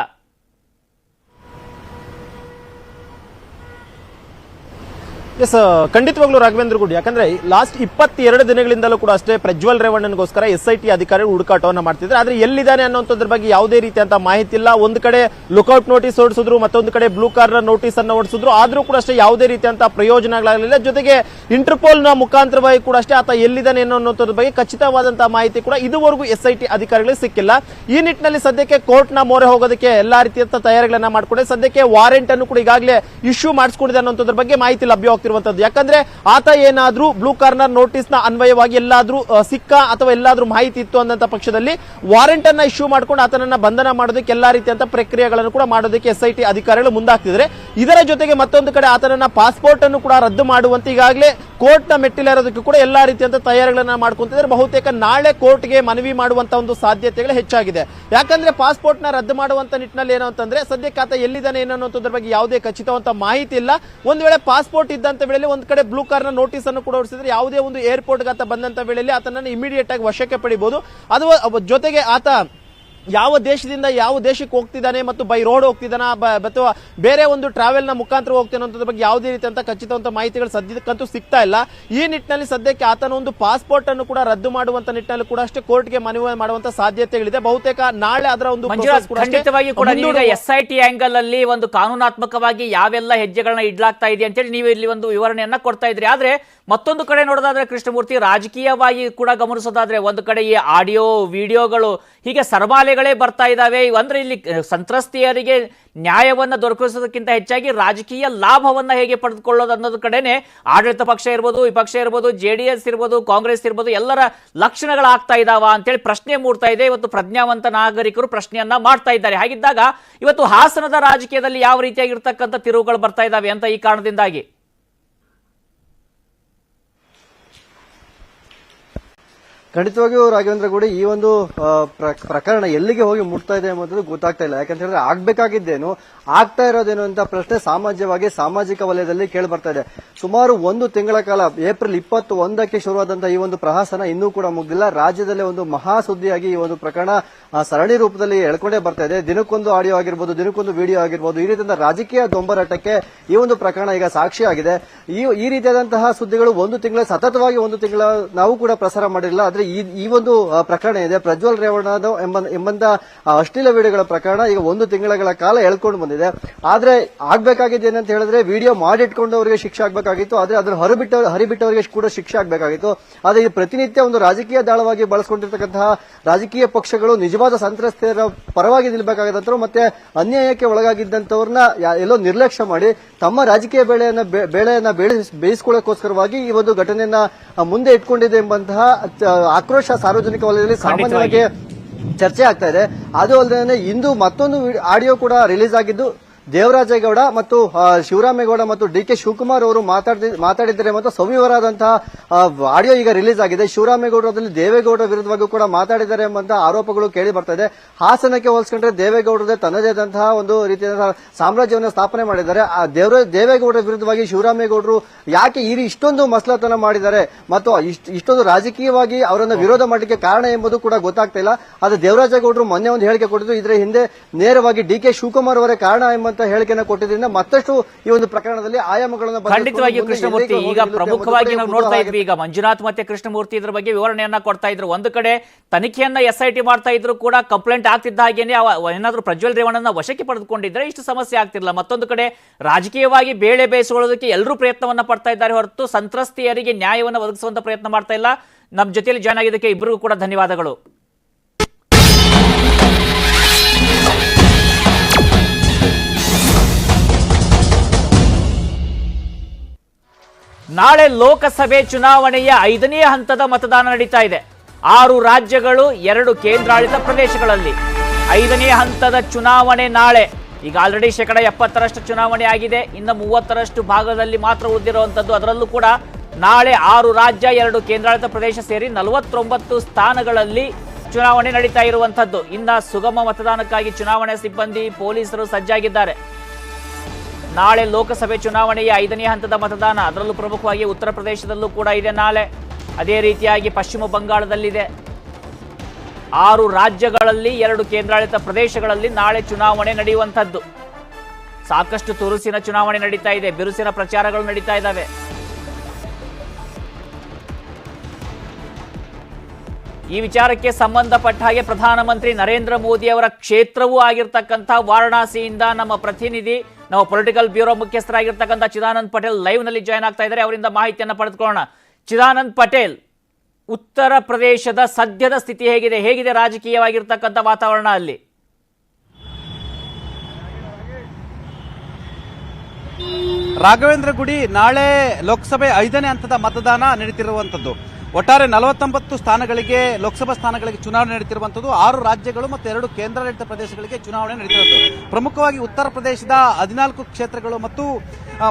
[SPEAKER 6] ಎಸ್ ಖಂಡಿತವಾಗ್ಲೂ ರಾಘವೇಂದ್ರ ಗುಡ್. ಯಾಕಂದ್ರೆ ಲಾಸ್ಟ್ ಇಪ್ಪತ್ತೆರಡು ದಿನಗಳಿಂದಲೂ ಕೂಡ ಅಷ್ಟೇ ಪ್ರಜ್ವಲ್ ರೇವಣ್ಣನಗೋಸ್ಕರ ಎಸ್ ಐ ಟಿ ಅಧಿಕಾರಿಗಳು ಹುಡುಕಾಟವನ್ನು ಮಾಡ್ತಿದ್ದಾರೆ. ಆದ್ರೆ ಎಲ್ಲಿದ್ದಾನೆ ಅನ್ನೋದ್ರ ಬಗ್ಗೆ ಯಾವುದೇ ರೀತಿಯಂತ ಮಾಹಿತಿ ಇಲ್ಲ. ಒಂದು ಕಡೆ ಲುಕೌಟ್ ನೋಟಿಸ್ ಹೊಡಿಸಿದ್ರು, ಮತ್ತೊಂದು ಕಡೆ ಬ್ಲೂ ಕಾರ್ನರ್ ನೋಟಿಸ್ ಅನ್ನು ಹೊಡಿಸಿದ್ರು. ಆದ್ರೂ ಕೂಡ ಅಷ್ಟೇ ಯಾವುದೇ ರೀತಿಯಂತ ಪ್ರಯೋಜನಗಳಾಗಲಿಲ್ಲ. ಜೊತೆಗೆ ಇಂಟರ್ಪೋಲ್ನ ಮುಖಾಂತರವಾಗಿ ಕೂಡ ಅಷ್ಟೇ ಆತ ಎಲ್ಲಿದ್ದಾನೆ ಅನ್ನೋದ್ರ ಬಗ್ಗೆ ಖಚಿತವಾದಂತಹ ಮಾಹಿತಿ ಕೂಡ ಇದುವರೆಗೂ ಎಸ್ ಐ ಟಿ ಅಧಿಕಾರಿಗಳಿಗೆ ಸಿಕ್ಕಿಲ್ಲ. ಈ ನಿಟ್ಟಿನಲ್ಲಿ ಸದ್ಯಕ್ಕೆ ಕೋರ್ಟ್ನ ಮೊರೆ ಹೋಗೋದಕ್ಕೆ ಎಲ್ಲಾ ರೀತಿಯಂತ ತಯಾರಿಗಳನ್ನ ಮಾಡ್ಕೊಂಡೆ. ಸದ್ಯಕ್ಕೆ ವಾರೆಂಟ್ ಅನ್ನು ಕೂಡ ಈಗಾಗಲೇ ಇಶ್ಯೂ ಮಾಡಿಸ್ಕೊಂಡಿದೆ ಅನ್ನೋದ್ರ ಬಗ್ಗೆ ಮಾಹಿತಿ ಲಭ್ಯವಾಗ್ತಿರುವಂತದ್ದು ಯಾಕಂದ್ರೆ ಆತ ಏನಾದ್ರೂ ಬ್ಲೂ ಕಾರ್ನರ್ ನೋಟಿಸ್ನ ಅನ್ವಯವಾಗಿ ಎಲ್ಲಾದ್ರೂ ಸಿಕ್ಕ ಅಥವಾ ಎಲ್ಲಾದ್ರೂ ಮಾಹಿತಿ ಇತ್ತು ಅನ್ನಂತ ಪಕ್ಷದಲ್ಲಿ ವಾರೆಂಟ್ ಅನ್ನ ಇಶ್ಯೂ ಮಾಡ್ಕೊಂಡು ಆತನನ್ನ ಬಂಧನ ಮಾಡೋದಕ್ಕೆ ಎಲ್ಲಾ ರೀತಿಯಂತ ಪ್ರಕ್ರಿಯೆಗಳನ್ನು ಕೂಡ ಮಾಡೋದಕ್ಕೆ ಎಸ್ಐಟಿ ಅಧಿಕಾರಿಗಳು ಮುಂದಾಗ್ತಿದ್ರೆ ಇದರ ಜೊತೆಗೆ ಮತ್ತೊಂದು ಕಡೆ ಆತನನ್ನ ಪಾಸ್ಪೋರ್ಟ್ ಅನ್ನು ಕೂಡ ರದ್ದು ಮಾಡುವಂತೆ ಈಗಾಗಲೇ ಕೋರ್ಟ್ನ ಮೆಟ್ಟಿಲೇರೋದಕ್ಕೆ ಕೂಡ ಎಲ್ಲಾ ರೀತಿಯಂತ ತಯಾರಿಗಳನ್ನ ಮಾಡ್ಕೊಂತಿದ್ದಾರೆ. ಬಹುತೇಕ ನಾಳೆ ಕೋರ್ಟ್ಗೆ ಮನವಿ ಮಾಡುವಂತ ಒಂದು ಸಾಧ್ಯತೆಗಳು ಹೆಚ್ಚಾಗಿದೆ. ಯಾಕಂದ್ರೆ ಪಾಸ್ಪೋರ್ಟ್ನ ರದ್ದು ಮಾಡುವಂತ ನಿಟ್ಟಿನಲ್ಲಿ ಏನು ಅಂತಂದ್ರೆ ಸದ್ಯಕ್ಕೆ ಆತ ಎಲ್ಲಿದ್ದಾನೆ ಏನು ಅನ್ನೋದ್ರ ಬಗ್ಗೆ ಯಾವುದೇ ಖಚಿತವಂತ ಮಾಹಿತಿ ಇಲ್ಲ. ಒಂದ್ ವೇಳೆ ಪಾಸ್ಪೋರ್ಟ್ ಇದ್ದಂತ ವೇಳೆಯಲ್ಲಿ ಒಂದ್ ಕಡೆ ಬ್ಲೂ ಕಾರ್ನ ನೋಟಿಸ್ ಅನ್ನು ಕೂಡ ಹೊಡಿಸಿದ್ರೆ ಯಾವುದೇ ಒಂದು ಏರ್ಪೋರ್ಟ್ ಆತ ಬಂದಂತ ವೇಳೆಯಲ್ಲಿ ಆತನನ್ನು ಇಮಿಡಿಯೇಟ್ ಆಗಿ ವಶಕ್ಕೆ ಪಡಿಬಹುದು ಅದು ಜೊತೆಗೆ ಆತ ಯಾವ ದೇಶದಿಂದ ಯಾವ ದೇಶಕ್ಕೆ ಹೋಗ್ತಿದ್ದಾನೆ ಮತ್ತು ಬೈ ರೋಡ್ ಹೋಗ್ತಿದ್ದಾನ ಅಥವಾ ಬೇರೆ ಒಂದು ಟ್ರಾವೆಲ್ನ ಮುಖಾಂತರ ಹೋಗ್ತಾನೆ ಅನ್ನೋದ್ರ ಬಗ್ಗೆ ಯಾವುದೇ ರೀತಿಯಂತ ಖಚಿತವಂತ ಮಾಹಿತಿಗಳು ಸದ್ಯಕ್ಕಂತೂ ಸಿಗ್ತಾ ಇಲ್ಲ. ಈ ನಿಟ್ಟಿನಲ್ಲಿ ಸದ್ಯಕ್ಕೆ ಆತನ ಒಂದು ಪಾಸ್ಪೋರ್ಟ್ ಅನ್ನು ಕೂಡ ರದ್ದು ಮಾಡುವಂತ ನಿಟ್ಟಿನಲ್ಲಿ ಕೂಡ ಅಷ್ಟೇ ಕೋರ್ಟ್ಗೆ ಮನವಿ ಮಾಡುವಂತ ಸಾಧ್ಯತೆಗಳಿದೆ. ಬಹುತೇಕ ನಾಳೆ ಅದರ ಒಂದು
[SPEAKER 1] ಖಂಡಿತವಾಗಿ ಕೂಡ ಎಸ್ ಐ ಟಿ ಆಂಗಲ್ ಅಲ್ಲಿ ಒಂದು ಕಾನೂನಾತ್ಮಕವಾಗಿ ಯಾವೆಲ್ಲ ಹೆಜ್ಜೆಗಳನ್ನ ಇಡ್ಲಾಗ್ತಾ ಇದೆ ಅಂತೇಳಿ ನೀವು ಇಲ್ಲಿ ಒಂದು ವಿವರಣೆಯನ್ನ ಕೊಡ್ತಾ ಇದ್ರಿ. ಆದ್ರೆ ಮತ್ತೊಂದು ಕಡೆ ನೋಡೋದಾದ್ರೆ ಕೃಷ್ಣಮೂರ್ತಿ ರಾಜಕೀಯವಾಗಿ ಕೂಡ ಗಮನಿಸೋದಾದ್ರೆ ಒಂದು ಕಡೆ ಈ ಆಡಿಯೋ, ವಿಡಿಯೋಗಳು ಹೀಗೆ ಸರ್ಮಾಲೆಗಳೇ ಬರ್ತಾ ಇದ್ದಾವೆ ಅಂದ್ರೆ ಇಲ್ಲಿ ಸಂತ್ರಸ್ತೆಯರಿಗೆ ನ್ಯಾಯವನ್ನು ದೊರಕಿಸೋದಕ್ಕಿಂತ ಹೆಚ್ಚಾಗಿ ರಾಜಕೀಯ ಲಾಭವನ್ನ ಹೇಗೆ ಪಡೆದುಕೊಳ್ಳೋದು ಅನ್ನೋದು ಕಡೆನೆ ಆಡಳಿತ ಪಕ್ಷ ಇರ್ಬೋದು, ವಿಪಕ್ಷ ಇರ್ಬೋದು, ಜೆ ಡಿ ಎಸ್ ಇರ್ಬೋದು, ಕಾಂಗ್ರೆಸ್ ಇರ್ಬೋದು, ಎಲ್ಲರ ಲಕ್ಷಣಗಳಾಗ್ತಾ ಇದಾವ ಅಂತೇಳಿ ಪ್ರಶ್ನೆ ಮೂಡ್ತಾ ಇದೆ. ಇವತ್ತು ಪ್ರಜ್ಞಾವಂತ ನಾಗರಿಕರು ಪ್ರಶ್ನೆಯನ್ನ ಮಾಡ್ತಾ ಇದ್ದಾರೆ. ಹಾಗಿದ್ದಾಗ ಇವತ್ತು ಹಾಸನದ ರಾಜಕೀಯದಲ್ಲಿ ಯಾವ ರೀತಿಯಾಗಿರ್ತಕ್ಕಂಥ ತಿರುವುಗಳು ಬರ್ತಾ ಇದ್ದಾವೆ ಅಂತ ಈ ಕಾರಣದಿಂದಾಗಿ?
[SPEAKER 7] ಖಂಡಿತವಾಗಿಯೂ ರಾಘವೇಂದ್ರ ಗೌಡ ಈ ಒಂದು ಪ್ರ- ಪ್ರಕರಣ ಎಲ್ಲಿಗೆ ಹೋಗಿ ಮುಟ್ತಾ ಇದೆ ಎಂಬುದು ಗೊತ್ತಾಗ್ತಾ ಇಲ್ಲ. ಯಾಕಂತ ಹೇಳಿದ್ರೆ ಆಗ್ಬೇಕಾಗಿದ್ದೇನು, ಆಗ್ತಾ ಇರೋದೇನು ಅಂತ ಪ್ರಶ್ನೆ ಸಾಮಾಜ್ಯವಾಗಿ ಸಾಮಾಜಿಕ ವಲಯದಲ್ಲಿ ಕೇಳಿ ಬರ್ತಾ ಇದೆ. ಸುಮಾರು ಒಂದು ತಿಂಗಳ ಕಾಲ, ಏಪ್ರಿಲ್ ಇಪ್ಪತ್ತು ಒಂದಕ್ಕೆ ಶುರುವಾದಂತಹ ಈ ಒಂದು ಪ್ರಹಾಸನ ಇನ್ನೂ ಕೂಡ ಮುಗ್ದಿಲ್ಲ. ರಾಜ್ಯದಲ್ಲೇ ಒಂದು ಮಹಾ ಸುದ್ದಿಯಾಗಿ ಈ ಒಂದು ಪ್ರಕರಣ ಸರಣಿ ರೂಪದಲ್ಲಿ ಎಳ್ಕೊಂಡೇ ಬರ್ತಾ ಇದೆ. ದಿನಕ್ಕೊಂದು ಆಡಿಯೋ ಆಗಿರ್ಬೋದು, ದಿನಕ್ಕೊಂದು ವಿಡಿಯೋ ಆಗಿರ್ಬೋದು, ಈ ರೀತಿಯಿಂದ ರಾಜಕೀಯ ದೊಂಬರಾಟಕ್ಕೆ ಈ ಒಂದು ಪ್ರಕರಣ ಈಗ ಸಾಕ್ಷಿಯಾಗಿದೆ. ಈ ಈ ರೀತಿಯಾದಂತಹ ಸುದ್ದಿಗಳು ಒಂದು ತಿಂಗಳ, ಸತತವಾಗಿ ಒಂದು ತಿಂಗಳ ನಾವು ಕೂಡ ಪ್ರಸಾರ ಮಾಡಿರಲಿಲ್ಲ. ಆದ್ರೆ ಯಾಕಂದ್ರೆ ಈ ಒಂದು ಪ್ರಕರಣ ಇದೆ. ಪ್ರಜ್ವಲ್ ರೇವಣ್ಣ ಎಂಬ ಎಂಬಂತ ಅಶ್ಲೀಲ ವಿಡಿಯೋಗಳ ಪ್ರಕರಣ ಈಗ ಒಂದು ತಿಂಗಳ ಕಾಲ ಎಳ್ಕೊಂಡು ಬಂದಿದೆ. ಆದ್ರೆ ಆಗ್ಬೇಕಾಗಿದೆ ಏನಂತ ಹೇಳಿದ್ರೆ ವಿಡಿಯೋ ಮಾಡಿಟ್ಕೊಂಡವರಿಗೆ ಶಿಕ್ಷೆ ಆಗ್ಬೇಕಾಗಿತ್ತು. ಆದ್ರೆ ಅದ್ರ ಹರಿಬಿಟ್ಟ, ಹರಿಬಿಟ್ಟವರಿಗೆ ಕೂಡ ಶಿಕ್ಷೆ ಆಗ್ಬೇಕಾಗಿತ್ತು. ಆದ್ರೆ ಈ ಪ್ರತಿನಿತ್ಯ ಒಂದು ರಾಜಕೀಯ ದಾಳವಾಗಿ ಬಳಸ್ಕೊಂಡಿರ್ತಕ್ಕಂತಹ ರಾಜಕೀಯ ಪಕ್ಷಗಳು ನಿಜವಾದ ಸಂತ್ರಸ್ತರ ಪರವಾಗಿ ನಿಲ್ಬೇಕಾಗದಂತರು ಮತ್ತೆ ಅನ್ಯಾಯಕ್ಕೆ ಒಳಗಾಗಿದ್ದಂತವ್ರನ್ನ ಎಲ್ಲೋ ನಿರ್ಲಕ್ಷ್ಯ ಮಾಡಿ ತಮ್ಮ ರಾಜಕೀಯ ಬೆಳೆಯನ್ನ ಬೆಳೆಯನ್ನ ಬೆಳೆ ಬೇಯಿಸ್ಕೊಳ್ಳೋಕೋಸ್ಕರವಾಗಿ ಈ ಒಂದು ಘಟನೆಯನ್ನ ಮುಂದೆ ಇಟ್ಕೊಂಡಿದೆ ಎಂಬಂತಹ ಆಕ್ರೋಶ ಸಾರ್ವಜನಿಕ ವಲಯದಲ್ಲಿ ಸಾಮಾನ್ಯವಾಗಿ ಚರ್ಚೆ ಆಗ್ತಾ ಇದೆ. ಅದು ಅಲ್ಲದೆ ಇಂದು ಮತ್ತೊಂದು ಆಡಿಯೋ ಕೂಡ ರಿಲೀಸ್ ಆಗಿದ್ದು ದೇವರಾಜೇಗೌಡ ಮತ್ತು ಶಿವರಾಮೇಗೌಡ ಮತ್ತು ಡಿ ಕೆ ಶಿವಕುಮಾರ್ ಅವರು ಮಾತಾಡಿ- ಮಾತಾಡಿದ್ದಾರೆ ಮತ್ತು ಸವಿವರಾದಂತಹ ಆಡಿಯೋ ಈಗ ರಿಲೀಸ್ ಆಗಿದೆ. ಶಿವರಾಮೇಗೌಡರಲ್ಲಿ ದೇವೇಗೌಡ ವಿರುದ್ಧವಾಗಿ ಕೂಡ ಮಾತಾಡಿದ್ದಾರೆ ಎಂಬಂತಹ ಆರೋಪಗಳು ಕೇಳಿ ಬರ್ತಾ ಇದೆ. ಹಾಸನಕ್ಕೆ ಹೋಲಿಸ್ಕೊಂಡ್ರೆ ದೇವೇಗೌಡರದೇ ತನ್ನದೇ ಆದಂತಹ ಒಂದು ರೀತಿಯ ಸಾಮ್ರಾಜ್ಯವನ್ನು ಸ್ಥಾಪನೆ ಮಾಡಿದ್ದಾರೆ. ಆ, ದೇವರ, ದೇವೇಗೌಡರ ವಿರುದ್ಧವಾಗಿ ಶಿವರಾಮೇಗೌಡರು ಯಾಕೆ ಈ ಇಷ್ಟೊಂದು ಮಸಲತನ ಮಾಡಿದ್ದಾರೆ ಮತ್ತು ಇಷ್ಟ್- ಇಷ್ಟೊಂದು ರಾಜಕೀಯವಾಗಿ ಅವರನ್ನು ವಿರೋಧ ಮಾಡಲಿಕ್ಕೆ ಕಾರಣ ಎಂಬುದು ಕೂಡ ಗೊತ್ತಾಗ್ತಾ ಇಲ್ಲ. ಅದು ದೇವರಾಜೇಗೌಡರು ಮೊನ್ನೆ ಒಂದು ಹೇಳಿಕೆ ಕೊಟ್ಟಿದ್ದು, ಇದರ ಹಿಂದೆ ನೇರವಾಗಿ ಡಿ ಕೆ ಶಿವಕುಮಾರ್ ಅವರೇ ಕಾರಣ ಎಂಬಂತ ಹೇಳಿಕೆಯನ್ನು ಕೊಟ್ಟಿದ್ದರಿಂದ ಮತ್ತಷ್ಟು ಈ ಒಂದು ಪ್ರಕರಣದಲ್ಲಿ ಆಯಾಮಗಳನ್ನು ಖಂಡಿತವಾಗಿ
[SPEAKER 1] ಕೃಷ್ಣಮೂರ್ತಿ ಈಗ ಪ್ರಮುಖವಾಗಿ ನಾವು ನೋಡ್ತಾ ಇದ್ವಿ. ಈಗ ಮಂಜುನಾಥ್ ಮತ್ತೆ ಕೃಷ್ಣಮೂರ್ತಿ ಇದ್ರ ಬಗ್ಗೆ ವಿವರಣೆಯನ್ನ ಕೊಡ್ತಾ ಇದ್ರು. ಒಂದು ಕಡೆ ತನಿಖೆಯನ್ನ ಎಸ್ ಐ ಟಿ ಮಾಡ್ತಾ ಇದ್ರು ಕೂಡ ಕಂಪ್ಲೇಂಟ್ ಆಗ್ತಿದ್ದ ಹಾಗೇನೆ ಏನಾದ್ರೂ ಪ್ರಜ್ವಲ್ ರೇವಣ್ಣನ ವಶಕ್ಕೆ ಪಡೆದುಕೊಂಡಿದ್ರೆ ಇಷ್ಟು ಸಮಸ್ಯೆ ಆಗ್ತಿಲ್ಲ ಮತ್ತೊಂದು ಕಡೆ ರಾಜಕೀಯವಾಗಿ ಬೇಳೆ ಬೇಯಿಸಿಕೊಳ್ಳೋದಕ್ಕೆ ಎಲ್ಲರೂ ಪ್ರಯತ್ನವನ್ನ ಪಡ್ತಾ ಇದ್ದಾರೆ ಹೊರತು ಸಂತ್ರಸ್ತೆಯರಿಗೆ ನ್ಯಾಯವನ್ನು ಒದಗಿಸುವಂತ ಪ್ರಯತ್ನ ಮಾಡ್ತಾ ಇಲ್ಲ. ನಮ್ಮ ಜೊತೆಯಲ್ಲಿ ಜಾಯ್ನ್ ಆಗಿದ್ದಕ್ಕೆ ಇಬ್ಬರಿಗೂ ಕೂಡ ಧನ್ಯವಾದಗಳು. ನಾಳೆ ಲೋಕಸಭೆ ಚುನಾವಣೆಯ ಐದನೇ ಹಂತದ ಮತದಾನ ನಡೀತಾ ಇದೆ. ಆರು ರಾಜ್ಯಗಳು, ಎರಡು ಕೇಂದ್ರಾಡಳಿತ ಪ್ರದೇಶಗಳಲ್ಲಿ. ಐದನೇ ಹಂತದ ಚುನಾವಣೆ ನಾಳೆ. ಈಗ ಆಲ್ರೆಡಿ ಶೇಕಡ ಎಪ್ಪತ್ತರಷ್ಟು ಚುನಾವಣೆ ಆಗಿದೆ. ಇನ್ನು ಮೂವತ್ತರಷ್ಟು ಭಾಗದಲ್ಲಿ ಮಾತ್ರ ಉದ್ದಿರುವಂಥದ್ದು ಅದರಲ್ಲೂ ಕೂಡ ನಾಳೆ ಆರು ರಾಜ್ಯ, ಎರಡು ಕೇಂದ್ರಾಡಳಿತ ಪ್ರದೇಶ ಸೇರಿ ನಲವತ್ತೊಂಬತ್ತು ಸ್ಥಾನಗಳಲ್ಲಿ ಚುನಾವಣೆ ನಡೀತಾ ಇರುವಂಥದ್ದು. ಇನ್ನ ಸುಗಮ ಮತದಾನಕ್ಕಾಗಿ ಚುನಾವಣೆ ಸಿಬ್ಬಂದಿ, ಪೊಲೀಸರು ಸಜ್ಜಾಗಿದ್ದಾರೆ. ನಾಳೆ ಲೋಕಸಭೆ ಚುನಾವಣೆಯ ಐದನೇ ಹಂತದ ಮತದಾನ. ಅದರಲ್ಲೂ ಪ್ರಮುಖವಾಗಿ ಉತ್ತರ ಪ್ರದೇಶದಲ್ಲೂ ಕೂಡ ಇದೆ ನಾಳೆ. ಅದೇ ರೀತಿಯಾಗಿ ಪಶ್ಚಿಮ ಬಂಗಾಳದಲ್ಲಿದೆ. ಆರು ರಾಜ್ಯಗಳಲ್ಲಿ ಎರಡು ಕೇಂದ್ರಾಡಳಿತ ಪ್ರದೇಶಗಳಲ್ಲಿ ನಾಳೆ ಚುನಾವಣೆ ನಡೆಯುವಂಥದ್ದು. ಸಾಕಷ್ಟು ತುರುಸಿನ ಚುನಾವಣೆ ನಡೀತಾ ಇದೆ, ಬಿರುಸಿನ ಪ್ರಚಾರಗಳು ನಡೀತಾ ಇದ್ದಾವೆ. ಈ ವಿಚಾರಕ್ಕೆ ಸಂಬಂಧಪಟ್ಟ ಹಾಗೆ ಪ್ರಧಾನಮಂತ್ರಿ ನರೇಂದ್ರ ಮೋದಿ ಅವರ ಕ್ಷೇತ್ರವೂ ಆಗಿರ್ತಕ್ಕಂಥ ವಾರಣಾಸಿಯಿಂದ ನಮ್ಮ ಪ್ರತಿನಿಧಿ ನಮ್ಮ ಪೊಲಿಟಿಕಲ್ ಬ್ಯೂರೋ ಮುಖ್ಯಸ್ಥರಾಗಿರ್ತಕ್ಕಂಥ ಚಿದಾನಂದ್ ಪಟೇಲ್ ಲೈವ್ನಲ್ಲಿ ಜಾಯ್ನ್ ಆಗ್ತಾ ಇದ್ದಾರೆ. ಅವರಿಂದ ಮಾಹಿತಿಯನ್ನು ಪಡೆದುಕೊಳ್ಳೋಣ. ಚಿದಾನಂದ್ ಪಟೇಲ್, ಉತ್ತರ ಪ್ರದೇಶದ ಸದ್ಯದ ಸ್ಥಿತಿ ಹೇಗಿದೆ? ಹೇಗಿದೆ ರಾಜಕೀಯವಾಗಿರ್ತಕ್ಕಂಥ ವಾತಾವರಣ ಅಲ್ಲಿ?
[SPEAKER 8] ರಾಘವೇಂದ್ರ ಗುಡಿ ನಾಳೆ ಲೋಕಸಭೆ ಐದನೇ ಹಂತದ ಮತದಾನ ನಡೀತಿರುವಂತದ್ದು ಒಟ್ಟಾರೆ ನಲವತ್ತೊಂಬತ್ತು ಸ್ಥಾನಗಳಿಗೆ, ಲೋಕಸಭಾ ಸ್ಥಾನಗಳಿಗೆ ಚುನಾವಣೆ ನಡೀತಿರುವಂತದ್ದು ಆರು ರಾಜ್ಯಗಳು ಮತ್ತು ಎರಡು ಕೇಂದ್ರಾಡಳಿತ ಪ್ರದೇಶಗಳಿಗೆ ಚುನಾವಣೆ ನಡೀತಿರುತ್ತದೆ ಪ್ರಮುಖವಾಗಿ ಉತ್ತರ ಪ್ರದೇಶದ ಹದಿನಾಲ್ಕು ಕ್ಷೇತ್ರಗಳು ಮತ್ತು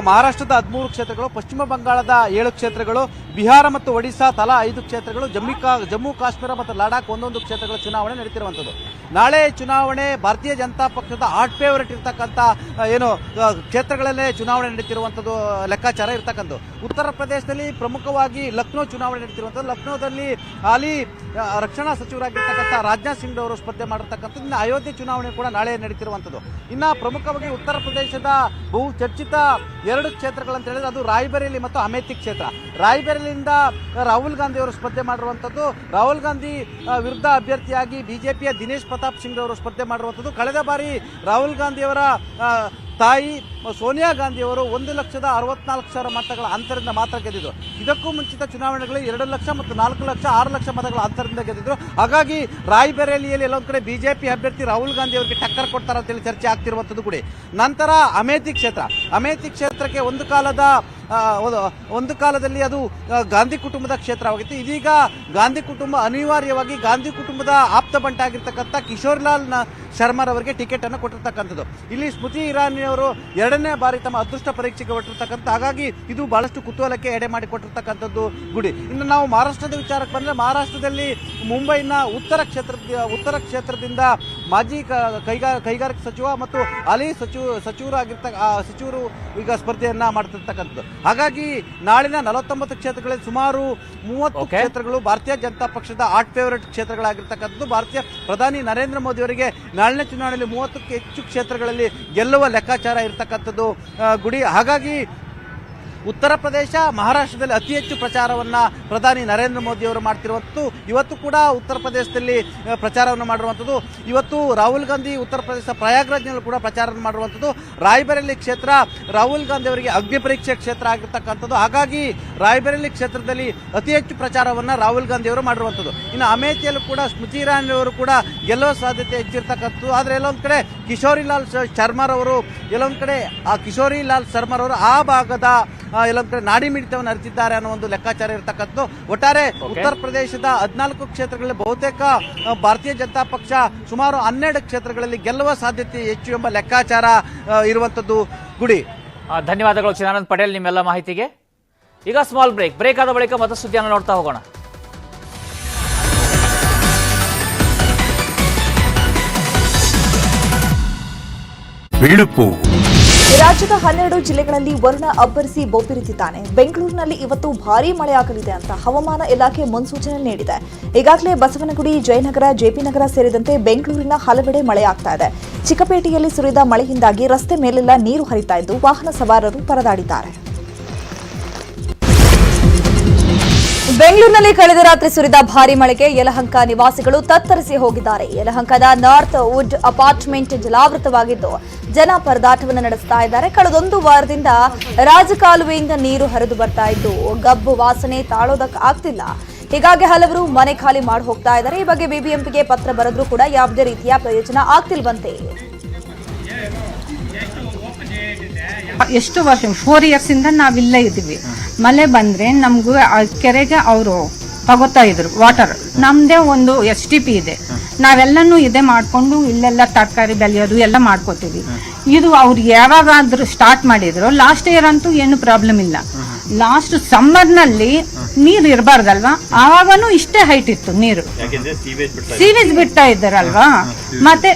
[SPEAKER 8] ಮಹಾರಾಷ್ಟ್ರದ ಹದಿಮೂರು ಕ್ಷೇತ್ರಗಳು, ಪಶ್ಚಿಮ ಬಂಗಾಳದ ಏಳು ಕ್ಷೇತ್ರಗಳು, ಬಿಹಾರ ಮತ್ತು ಒಡಿಶಾ ತಲಾ ಐದು ಕ್ಷೇತ್ರಗಳು, ಜಮ್ಮಿ ಜಮ್ಮು ಕಾಶ್ಮೀರ ಮತ್ತು ಲಡಾಖ್ ಒಂದೊಂದು ಕ್ಷೇತ್ರಗಳ ಚುನಾವಣೆ ನಡೀತಿರುವಂಥದ್ದು. ನಾಳೆ ಚುನಾವಣೆ ಭಾರತೀಯ ಜನತಾ ಪಕ್ಷದ ಆಟ್ ಫೇವರೇಟ್ ಇರ್ತಕ್ಕಂಥ ಏನು ಕ್ಷೇತ್ರಗಳಲ್ಲೇ ಚುನಾವಣೆ ನಡೀತಿರುವಂಥದ್ದು, ಲೆಕ್ಕಾಚಾರ ಇರ್ತಕ್ಕಂಥದ್ದು. ಉತ್ತರ ಪ್ರದೇಶದಲ್ಲಿ ಪ್ರಮುಖವಾಗಿ ಲಕ್ನೋ ಚುನಾವಣೆ ನಡೀತಿರುವಂಥದ್ದು ಲಕ್ನೋದಲ್ಲಿ ಹಾಲಿ ರಕ್ಷಣಾ ಸಚಿವರಾಗಿರ್ತಕ್ಕಂಥ ರಾಜನಾಥ್ ಸಿಂಗ್ ಅವರು ಸ್ಪರ್ಧೆ ಮಾಡಿರ್ತಕ್ಕಂಥದ್ದು. ಇನ್ನು ಅಯೋಧ್ಯೆ ಚುನಾವಣೆ ಕೂಡ ನಾಳೆ ನಡೀತಿರುವಂಥದ್ದು. ಇನ್ನು ಪ್ರಮುಖವಾಗಿ ಉತ್ತರ ಪ್ರದೇಶದ ಬಹು ಚರ್ಚಿತ ಎರಡು ಕ್ಷೇತ್ರಗಳಂತ ಹೇಳಿದ್ರೆ ಅದು ರಾಯ್ಬರೇಲಿ ಮತ್ತು ಅಮೇಥಿ ಕ್ಷೇತ್ರ. ರಾಯ್ಬರೇಲಿಯಿಂದ ರಾಹುಲ್ ಗಾಂಧಿ ಅವರು ಸ್ಪರ್ಧೆ ಮಾಡಿರುವಂಥದ್ದು. ರಾಹುಲ್ ಗಾಂಧಿ ವಿರುದ್ಧ ಅಭ್ಯರ್ಥಿಯಾಗಿ ಬಿಜೆಪಿಯ ದಿನೇಶ್ ಪ್ರತಾಪ್ ಸಿಂಗ್ ಅವರು ಸ್ಪರ್ಧೆ ಮಾಡಿರುವಂಥದ್ದು. ಕಳೆದ ಬಾರಿ ರಾಹುಲ್ ಗಾಂಧಿಯವರ ತಾಯಿ ಸೋನಿಯಾ ಗಾಂಧಿ ಅವರು ಒಂದು ಲಕ್ಷದ ಅರವತ್ನಾಲ್ಕು ಸಾವಿರ ಮತಗಳ ಅಂತರದಿಂದ ಮಾತ್ರ ಗೆದ್ದಿದ್ರು ಇದಕ್ಕೂ ಮುಂಚಿತ ಚುನಾವಣೆಗಳಲ್ಲಿ ಎರಡು ಲಕ್ಷ ಮತ್ತು ನಾಲ್ಕು ಲಕ್ಷ, ಆರು ಲಕ್ಷ ಮತಗಳ ಅಂತರದಿಂದ ಗೆದ್ದಿದ್ದರು ಹಾಗಾಗಿ ರಾಯ್ಬರೇಲಿಯಲ್ಲಿ ಎಲ್ಲೊಂದು ಕಡೆ ಬಿಜೆಪಿ ಅಭ್ಯರ್ಥಿ ರಾಹುಲ್ ಗಾಂಧಿ ಅವರಿಗೆ ಟಕ್ಕರ್ ಕೊಡ್ತಾರೆ ಅಂತೇಳಿ ಚರ್ಚೆ ಆಗ್ತಿರುವಂಥದ್ದು ಕೂಡ. ನಂತರ ಅಮೇಥಿ ಕ್ಷೇತ್ರ. ಅಮೇಥಿ ಕ್ಷೇತ್ರಕ್ಕೆ ಒಂದು ಕಾಲದ ಒಂದು- ಕಾಲದಲ್ಲಿ ಅದು ಗಾಂಧಿ ಕುಟುಂಬದ ಕ್ಷೇತ್ರವಾಗಿತ್ತು. ಇದೀಗ ಗಾಂಧಿ ಕುಟುಂಬ ಅನಿವಾರ್ಯವಾಗಿ ಗಾಂಧಿ ಕುಟುಂಬದ ಆಪ್ತ ಬಂಟಾಗಿರ್ತಕ್ಕಂಥ ಕಿಶೋರ್ ಲಾಲ್ ನ- ಶರ್ಮರ್ ಅವರಿಗೆ ಟಿಕೆಟ್ ಅನ್ನು ಕೊಟ್ಟಿರ್ತಕ್ಕಂಥದ್ದು. ಇಲ್ಲಿ ಸ್ಮೃತಿ ಇರಾನಿ ಅವರು ಎರಡನೇ ಬಾರಿ ತಮ್ಮ ಅದೃಷ್ಟ ಪರೀಕ್ಷೆಗೆ ಹೊಟ್ಟಿರ್ತಕ್ಕಂಥ ಹಾಗಾಗಿ ಇದು ಬಹಳಷ್ಟು ಕುತೂಹಲಕ್ಕೆ ಎಡೆ ಮಾಡಿ ಕೊಟ್ಟಿರ್ತಕ್ಕಂಥದ್ದು ಗುಡಿ. ಇನ್ನು ನಾವು ಮಹಾರಾಷ್ಟ್ರದ ವಿಚಾರಕ್ಕೆ ಬಂದ್ರೆ ಮಹಾರಾಷ್ಟ್ರದಲ್ಲಿ ಮುಂಬೈನ ಉತ್ತರ ಕ್ಷೇತ್ರ, ಉತ್ತರ ಕ್ಷೇತ್ರದಿಂದ ಮಾಜಿ ಕ- ಕೈಗಾರ ಕೈಗಾರಿಕಾ ಸಚಿವ ಮತ್ತು ಅಲಿ ಸಚಿವ ಸಚಿವರಾಗಿರ್ತ ಆ ಸಚಿವರು ಈಗ ಸ್ಪರ್ಧೆಯನ್ನ ಮಾಡ್ತಿರ್ತಕ್ಕಂಥದ್ದು. ಹಾಗಾಗಿ ನಾಳಿನ ನಲವತ್ತೊಂಬತ್ತು ಕ್ಷೇತ್ರಗಳಲ್ಲಿ ಸುಮಾರು ಮೂವತ್ತು. ಕ್ಷೇತ್ರಗಳು ಭಾರತೀಯ ಜನತಾ ಪಕ್ಷದ ಆಟ್ ಫೇವರೇಟ್ ಕ್ಷೇತ್ರಗಳಾಗಿರ್ತಕ್ಕಂಥದ್ದು. ಭಾರತೀಯ ಪ್ರಧಾನಿ ನರೇಂದ್ರ ಮೋದಿ ಅವರಿಗೆ ನಾಳಿನ ಚುನಾವಣೆಯಲ್ಲಿ ಮೂವತ್ತಕ್ಕೆ ಹೆಚ್ಚು ಕ್ಷೇತ್ರಗಳಲ್ಲಿ ಗೆಲ್ಲುವ ಲೆಕ್ಕಾಚಾರ ಇರತಕ್ಕಂಥದ್ದು ಗುಡಿ. ಹಾಗಾಗಿ ಉತ್ತರ ಪ್ರದೇಶ, ಮಹಾರಾಷ್ಟ್ರದಲ್ಲಿ ಅತಿ ಹೆಚ್ಚು ಪ್ರಚಾರವನ್ನು ಪ್ರಧಾನಿ ನರೇಂದ್ರ ಮೋದಿ ಅವರು ಮಾಡ್ತಿರುವಂಥದ್ದು ಇವತ್ತು ಕೂಡ ಉತ್ತರ ಪ್ರದೇಶದಲ್ಲಿ ಪ್ರಚಾರವನ್ನು ಮಾಡಿರುವಂಥದ್ದು ಇವತ್ತು ರಾಹುಲ್ ಗಾಂಧಿ ಉತ್ತರ ಪ್ರದೇಶ ಪ್ರಯಾಗ್ರಾಜ್ನಲ್ಲಿ ಕೂಡ ಪ್ರಚಾರ ಮಾಡಿರುವಂಥದ್ದು ರಾಯ್ಬರೇಲಿ ಕ್ಷೇತ್ರ, ರಾಹುಲ್ ಗಾಂಧಿ ಅವರಿಗೆ ಅಗ್ನಿ ಪರೀಕ್ಷೆ ಕ್ಷೇತ್ರ ಆಗಿರ್ತಕ್ಕಂಥದ್ದು. ಹಾಗಾಗಿ ರಾಯ್ಬರೇಲಿ ಕ್ಷೇತ್ರದಲ್ಲಿ ಅತಿ ಹೆಚ್ಚು ಪ್ರಚಾರವನ್ನು ರಾಹುಲ್ ಗಾಂಧಿ ಅವರು ಮಾಡಿರುವಂಥದ್ದು ಇನ್ನು ಅಮೇಥಿಯಲ್ಲೂ ಕೂಡ ಸ್ಮೃತಿ ಇರಾನಿ ಅವರು ಕೂಡ ಗೆಲ್ಲುವ ಸಾಧ್ಯತೆ ಹೆಚ್ಚಿರ್ತಕ್ಕಂಥದ್ದು. ಆದರೆ ಎಲ್ಲೊಂದು ಕಡೆ ಕಿಶೋರಿಲಾಲ್ ಶರ್ಮಾರವರು, ಎಲ್ಲೊಂದ್ ಕಡೆ ಆ ಕಿಶೋರಿಲಾಲ್ ಶರ್ಮಾರವರು ಆ ಭಾಗದ ಆ, ಎಲ್ಲೊಂದ್ ಕಡೆ ನಾಡಿ ಮಿಡಿತವನ್ನು ಅರಿತಿದ್ದಾರೆ ಅನ್ನೋ ಒಂದು ಲೆಕ್ಕಾಚಾರ ಇರತಕ್ಕದ್ದು ಒಟ್ಟಾರೆ ಉತ್ತರ ಪ್ರದೇಶದ ಹದಿನಾಲ್ಕು ಕ್ಷೇತ್ರಗಳಲ್ಲಿ ಬಹುತೇಕ ಭಾರತೀಯ ಜನತಾ ಪಕ್ಷ ಸುಮಾರು ಹನ್ನೆರಡು ಕ್ಷೇತ್ರಗಳಲ್ಲಿ ಗೆಲ್ಲುವ ಸಾಧ್ಯತೆ ಹೆಚ್ಚು ಎಂಬ ಲೆಕ್ಕಾಚಾರ ಇರುವಂತದ್ದು ಗುಡಿ.
[SPEAKER 1] ಆ, ಧನ್ಯವಾದಗಳು ಚಿದಾನಂದ್ ಪಟೇಲ್ ನಿಮ್ಮೆಲ್ಲ ಮಾಹಿತಿಗೆ. ಈಗ ಸ್ಮಾಲ್ ಬ್ರೇಕ್ ಬ್ರೇಕ್ ಆದ ಬಳಿಕ ಮತ್ತೆ ಸುದ್ದಿಯನ್ನು ನೋಡ್ತಾ ಹೋಗೋಣ.
[SPEAKER 9] ಬಿಳುಪು.
[SPEAKER 10] ರಾಜ್ಯದ ಹನ್ನೆರಡು ಜಿಲ್ಲೆಗಳಲ್ಲಿ ವರ್ಣ ಅಬ್ಬರಿಸಿ ಬೊಬ್ಬಿರಿತಿದ್ದಾನೆ ಬೆಂಗಳೂರಿನಲ್ಲಿ ಇವತ್ತು ಭಾರೀ ಮಳೆಯಾಗಲಿದೆ ಅಂತ ಹವಾಮಾನ ಇಲಾಖೆ ಮುನ್ಸೂಚನೆ ನೀಡಿದೆ. ಈಗಾಗಲೇ ಬಸವನಗುಡಿ, ಜಯನಗರ ಜೆಪಿನಗರ ಸೇರಿದಂತೆ ಬೆಂಗಳೂರಿನ ಹಲವೆಡೆ ಮಳೆಯಾಗ್ತಾ ಇದೆ. ಚಿಕ್ಕಪೇಟೆಯಲ್ಲಿ ಸುರಿದ ಮಳೆಯಿಂದಾಗಿ ರಸ್ತೆ ಮೇಲೆಲ್ಲ ನೀರು ಹರಿತಾ ಇದ್ದು ವಾಹನ ಸವಾರರು ಪರದಾಡಿದ್ದಾರೆ. ಬೆಂಗಳೂರಿನಲ್ಲಿ ಕಳೆದ ರಾತ್ರಿ ಸುರಿದ ಭಾರಿ ಮಳೆಗೆ ಯಲಹಂಕ ನಿವಾಸಿಗಳು ತತ್ತರಿಸಿ ಹೋಗಿದ್ದಾರೆ. ಯಲಹಂಕದ ನಾರ್ತ್ ವುಡ್ ಅಪಾರ್ಟ್ಮೆಂಟ್ ಜಲಾವೃತವಾಗಿದ್ದು ಜನ ಪರದಾಟವನ್ನು ನಡೆಸ್ತಾ ಇದ್ದಾರೆ. ಕಳೆದೊಂದು ವಾರದಿಂದ ರಾಜಕಾಲುವೆಯಿಂದ ನೀರು ಹರಿದು ಬರ್ತಾ ಇದ್ದು ಗಬ್ಬು ವಾಸನೆ ತಾಳೋದಕ್ಕೆ ಆಗ್ತಿಲ್ಲ ಹೀಗಾಗಿ ಹಲವರು ಮನೆ ಖಾಲಿ ಮಾಡಿ ಹೋಗ್ತಾ ಇದ್ದಾರೆ. ಈ ಬಗ್ಗೆ ಬಿಬಿಎಂಪಿಗೆ ಪತ್ರ ಬರೆದ್ರೂ ಕೂಡ ಯಾವುದೇ ರೀತಿಯ ಪ್ರಯೋಜನ ಆಗ್ತಿಲ್ವಂತೆ.
[SPEAKER 11] ಎಷ್ಟು ವರ್ಷ ಫೋರ್ ಇಯರ್ಸ್ ಇಂದ ನಾವಿಲ್ಲೇ ಇದ್ದೀವಿ. ಮಳೆ ಬಂದ್ರೆ ನಮ್ಗೂ ಆ ಕೆರೆಗೆ ಅವರು ತಗೋತಾ ಇದ್ರು ವಾಟರ್ ನಮ್ದೇ ಒಂದು ಎಸ್ ಟಿ ಪಿ ಇದೆ. ನಾವೆಲ್ಲನೂ ಇದೇ ಮಾಡ್ಕೊಂಡು ಇಲ್ಲೆಲ್ಲ ತರಕಾರಿ ಬೆಳೆಯೋದು ಎಲ್ಲ ಮಾಡ್ಕೋತೀವಿ. ಇದು ಅವ್ರು ಯಾವಾಗಾದ್ರೂ ಸ್ಟಾರ್ಟ್ ಮಾಡಿದ್ರು ಲಾಸ್ಟ್ ಇಯರ್ ಅಂತೂ ಏನು ಪ್ರಾಬ್ಲಮ್ ಇಲ್ಲ. ಲಾಸ್ಟ್ ಸಮ್ಮರ್ನಲ್ಲಿ ನೀರು ಇರಬಾರ್ದಲ್ವಾ? ಆವಾಗನೂ ಇಷ್ಟೇ ಹೈಟ್ ಇತ್ತು ನೀರು. ಸೀವೇಜ್ ಬಿಡ್ತಾ ಇದ್ದಾರಲ್ವಾ? ಮತ್ತೆ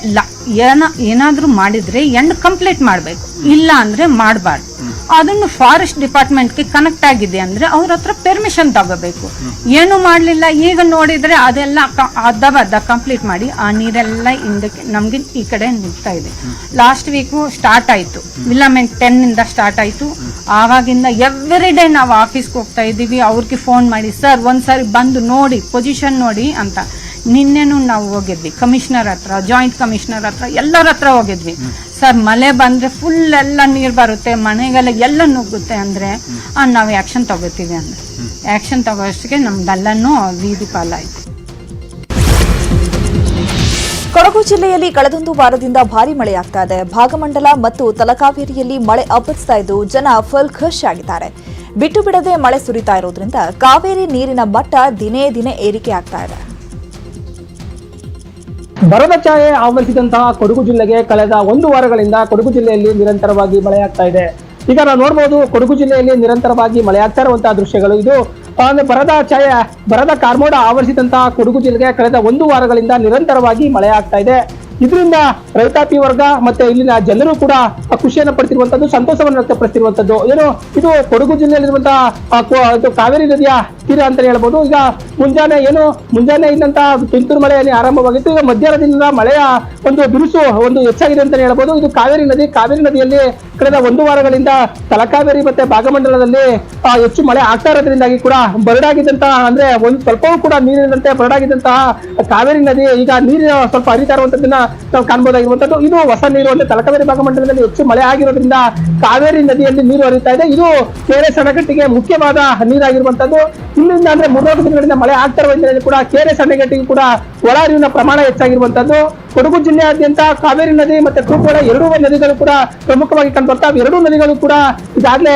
[SPEAKER 11] ಏನ- ಏನಾದ್ರೂ ಮಾಡಿದ್ರೆ ಎಂಡ್ ಕಂಪ್ಲೀಟ್ ಮಾಡ್ಬೇಕು. ಇಲ್ಲ ಅಂದ್ರೆ ಮಾಡಬಾರ್ದು. ಅದನ್ನು ಫಾರೆಸ್ಟ್ ಡಿಪಾರ್ಟ್ಮೆಂಟ್ಗೆ ಕನೆಕ್ಟ್ ಆಗಿದೆ ಅಂದ್ರೆ ಅವ್ರ ಹತ್ರ ಪರ್ಮಿಷನ್ ತಗೋಬೇಕು. ಏನು ಮಾಡಲಿಲ್ಲ, ಈಗ ನೋಡಿದ್ರೆ ಅದೆಲ್ಲ ಅರ್ಧ ಬರ್ಧ ಕಂಪ್ಲೀಟ್ ಮಾಡಿ ಆ ನೀರೆಲ್ಲ ಹಿಂದಕ್ಕೆ ನಮ್ಗೆ ಈ ಕಡೆ ನಿಲ್ತಾ ಇದೆ. ಲಾಸ್ಟ್ ವೀಕು ಸ್ಟಾರ್ಟ್ ಆಯ್ತು. ವಿಲಮೆಂಟ್ ಟೆನ್ ಇಂದ ಸ್ಟಾರ್ಟ್ ಆಯ್ತು. ಆವಾಗಿಂದ ಎವ್ರಿ ಡೇ ನಾವು ಆಫೀಸ್ಗೆ ಹೋಗ್ತಾ ಇದೀವಿ ಅವ್ರಿಗೆ ಫೋನ್ ಮಾಡಿ ಸರ್ ಒಂದ್ಸರಿ ಬಂದು ನೋಡಿ ಪೊಸಿಷನ್ ನೋಡಿ ಅಂತ. ನಿನ್ನೆನೂ ನಾವು ಹೋಗಿದ್ವಿ. ಕಮಿಷನರ್ ಹತ್ರ ಜಾಯಿಂಟ್ ಕಮಿಷನರ್ ಹತ್ರ, ಎಲ್ಲರ ಹತ್ರ ಹೋಗಿದ್ವಿ. ಸರ್ ಮಳೆ ಬಂದ್ರೆ ಫುಲ್ ಎಲ್ಲ ನೀರ್ ಬರುತ್ತೆ, ಮನೆಗೆಲ್ಲ ಎಲ್ಲ ನುಗ್ಗುತ್ತೆ ಅಂದ್ರೆ ನಾವು ಆಕ್ಷನ್ ತಗೋತೀವಿ ಅಂದ್ರೆ. ಆಕ್ಷನ್ ತಗೋಷ್ಟಕ್ಕೆ ನಮ್ದೆಲ್ಲನೂ ಬೀದಿ ಪಾಲಾಯ್ತು.
[SPEAKER 10] ಕೊಡಗು ಜಿಲ್ಲೆಯಲ್ಲಿ ಕಳೆದೊಂದು ವಾರದಿಂದ ಭಾರಿ ಮಳೆಯಾಗ್ತಾ ಇದೆ. ಭಾಗಮಂಡಲ ಮತ್ತು ತಲಕಾವೇರಿಯಲ್ಲಿ ಮಳೆ ಅಬ್ಬರಿಸ್ತಾ ಇದ್ದು ಜನ ಫುಲ್ ಖುಷ್ ಆಗಿದ್ದಾರೆ. ಬಿಟ್ಟು ಬಿಡದೆ ಮಳೆ ಸುರಿತಾ ಇರೋದ್ರಿಂದ ಕಾವೇರಿ ನೀರಿನ ಮಟ್ಟ ದಿನೇ ದಿನೇ ಏರಿಕೆ ಆಗ್ತಾ ಇದೆ.
[SPEAKER 12] ಬರದ ಛಾಯೆ ಆವರಿಸಿದಂತಹ ಕೊಡಗು ಜಿಲ್ಲೆಗೆ ಕಳೆದ ಒಂದು ವಾರಗಳಿಂದ ಕೊಡಗು ಜಿಲ್ಲೆಯಲ್ಲಿ ನಿರಂತರವಾಗಿ ಮಳೆಯಾಗ್ತಾ ಇದೆ. ಈಗ ನಾವು ನೋಡಬಹುದು ಕೊಡಗು ಜಿಲ್ಲೆಯಲ್ಲಿ ನಿರಂತರವಾಗಿ ಮಳೆಯಾಗ್ತಾ ಇರುವಂತಹ ದೃಶ್ಯಗಳು ಇದು. ಬರದ ಛಾಯೆ, ಬರದ ಕಾರ್ಮೋಡ ಆವರಿಸಿದಂತಹ ಕೊಡಗು ಜಿಲ್ಲೆಗೆ ಕಳೆದ ಒಂದು ವಾರಗಳಿಂದ ನಿರಂತರವಾಗಿ ಮಳೆ ಆಗ್ತಾ ಇದೆ. ಇದರಿಂದ ರೈತಾಪಿ ವರ್ಗ ಮತ್ತೆ ಇಲ್ಲಿನ ಜನರು ಕೂಡ ಖುಷಿಯನ್ನು ಪಡ್ತಿರುವಂತದ್ದು, ಸಂತೋಷವನ್ನು ವ್ಯಕ್ತಪಡಿಸಿರುವಂತದ್ದು ಏನು, ಇದು ಕೊಡಗು ಜಿಲ್ಲೆಯಲ್ಲಿರುವಂತಹ ಕಾವೇರಿ ನದಿಯ ತೀರ ಅಂತ ಹೇಳ್ಬೋದು. ಈಗ ಮುಂಜಾನೆ ಏನು, ಮುಂಜಾನೆ ಇದ್ದಂತಹ ತುಂತುರು ಮಳೆ ಆರಂಭವಾಗಿತ್ತು. ಈಗ ಮಧ್ಯಾಹ್ನದಿಂದ ಮಳೆಯ ಒಂದು ಬಿರುಸು, ಒಂದು ಹೆಚ್ಚಾಗಿದೆ ಅಂತ ಹೇಳ್ಬೋದು. ಇದು ಕಾವೇರಿ ನದಿ, ಕಾವೇರಿ ನದಿಯಲ್ಲಿ ಕಳೆದ ಒಂದು ವಾರಗಳಿಂದ ತಲಕಾವೇರಿ ಮತ್ತೆ ಭಾಗಮಂಡಲದಲ್ಲಿ ಹೆಚ್ಚು ಮಳೆ ಆಗ್ತಾ ಇರೋದ್ರಿಂದಾಗಿ ಕೂಡ ಬರಡಾಗಿದ್ದಂತಹ ಅಂದ್ರೆ ಒಂದು ಸ್ವಲ್ಪವೂ ಕೂಡ ನೀರಿನಂತೆ ಬರಡಾಗಿದ್ದಂತಹ ಕಾವೇರಿ ನದಿ ಈಗ ನೀರಿನ ಸ್ವಲ್ಪ ಹರಿತಾ ಇರುವಂತದ್ದನ್ನ ನಾವು ಕಾಣಬಹುದಾಗಿರುವಂತದ್ದು ಇದು ಹೊಸ ನೀರು ಅಂದ್ರೆ ತಲಕಾವೇರಿ ಭಾಗಮಂಡಲದಲ್ಲಿ ಹೆಚ್ಚು ಮಳೆ ಆಗಿರೋದ್ರಿಂದ ಕಾವೇರಿ ನದಿಯಲ್ಲಿ ನೀರು ಹರಿತಾ ಇದೆ. ಇದು ಕೆರೆ ಸಣಗಟ್ಟಿಗೆ ಮುಖ್ಯವಾದ ನೀರಾಗಿರುವಂತದ್ದು. ಇಲ್ಲಿಂದ ಅಂದ್ರೆ ಮೂರ್ನಾಲ್ಕು ದಿನಗಳಿಂದ ಮಳೆ ಆಗ್ತಾ ಇರುವ ಕೂಡ ಕೆರೆ ಸಣಗಟ್ಟಿಗೆ ಕೂಡ ಒಳ ಹರಿವಿನ ಪ್ರಮಾಣ ಹೆಚ್ಚಾಗಿರುವಂತದ್ದು. ಕೊಡಗು ಜಿಲ್ಲೆಯಾದ್ಯಂತ ಕಾವೇರಿ ನದಿ ಮತ್ತೆ ತೂಕೋಳ ಎರಡೂ ನದಿಗಳು ಕೂಡ ಪ್ರಮುಖವಾಗಿ ಕಂಡು ಬರ್ತಾವೆ ಎರಡೂ ನದಿಗಳು ಕೂಡ ಈಗಾಗಲೇ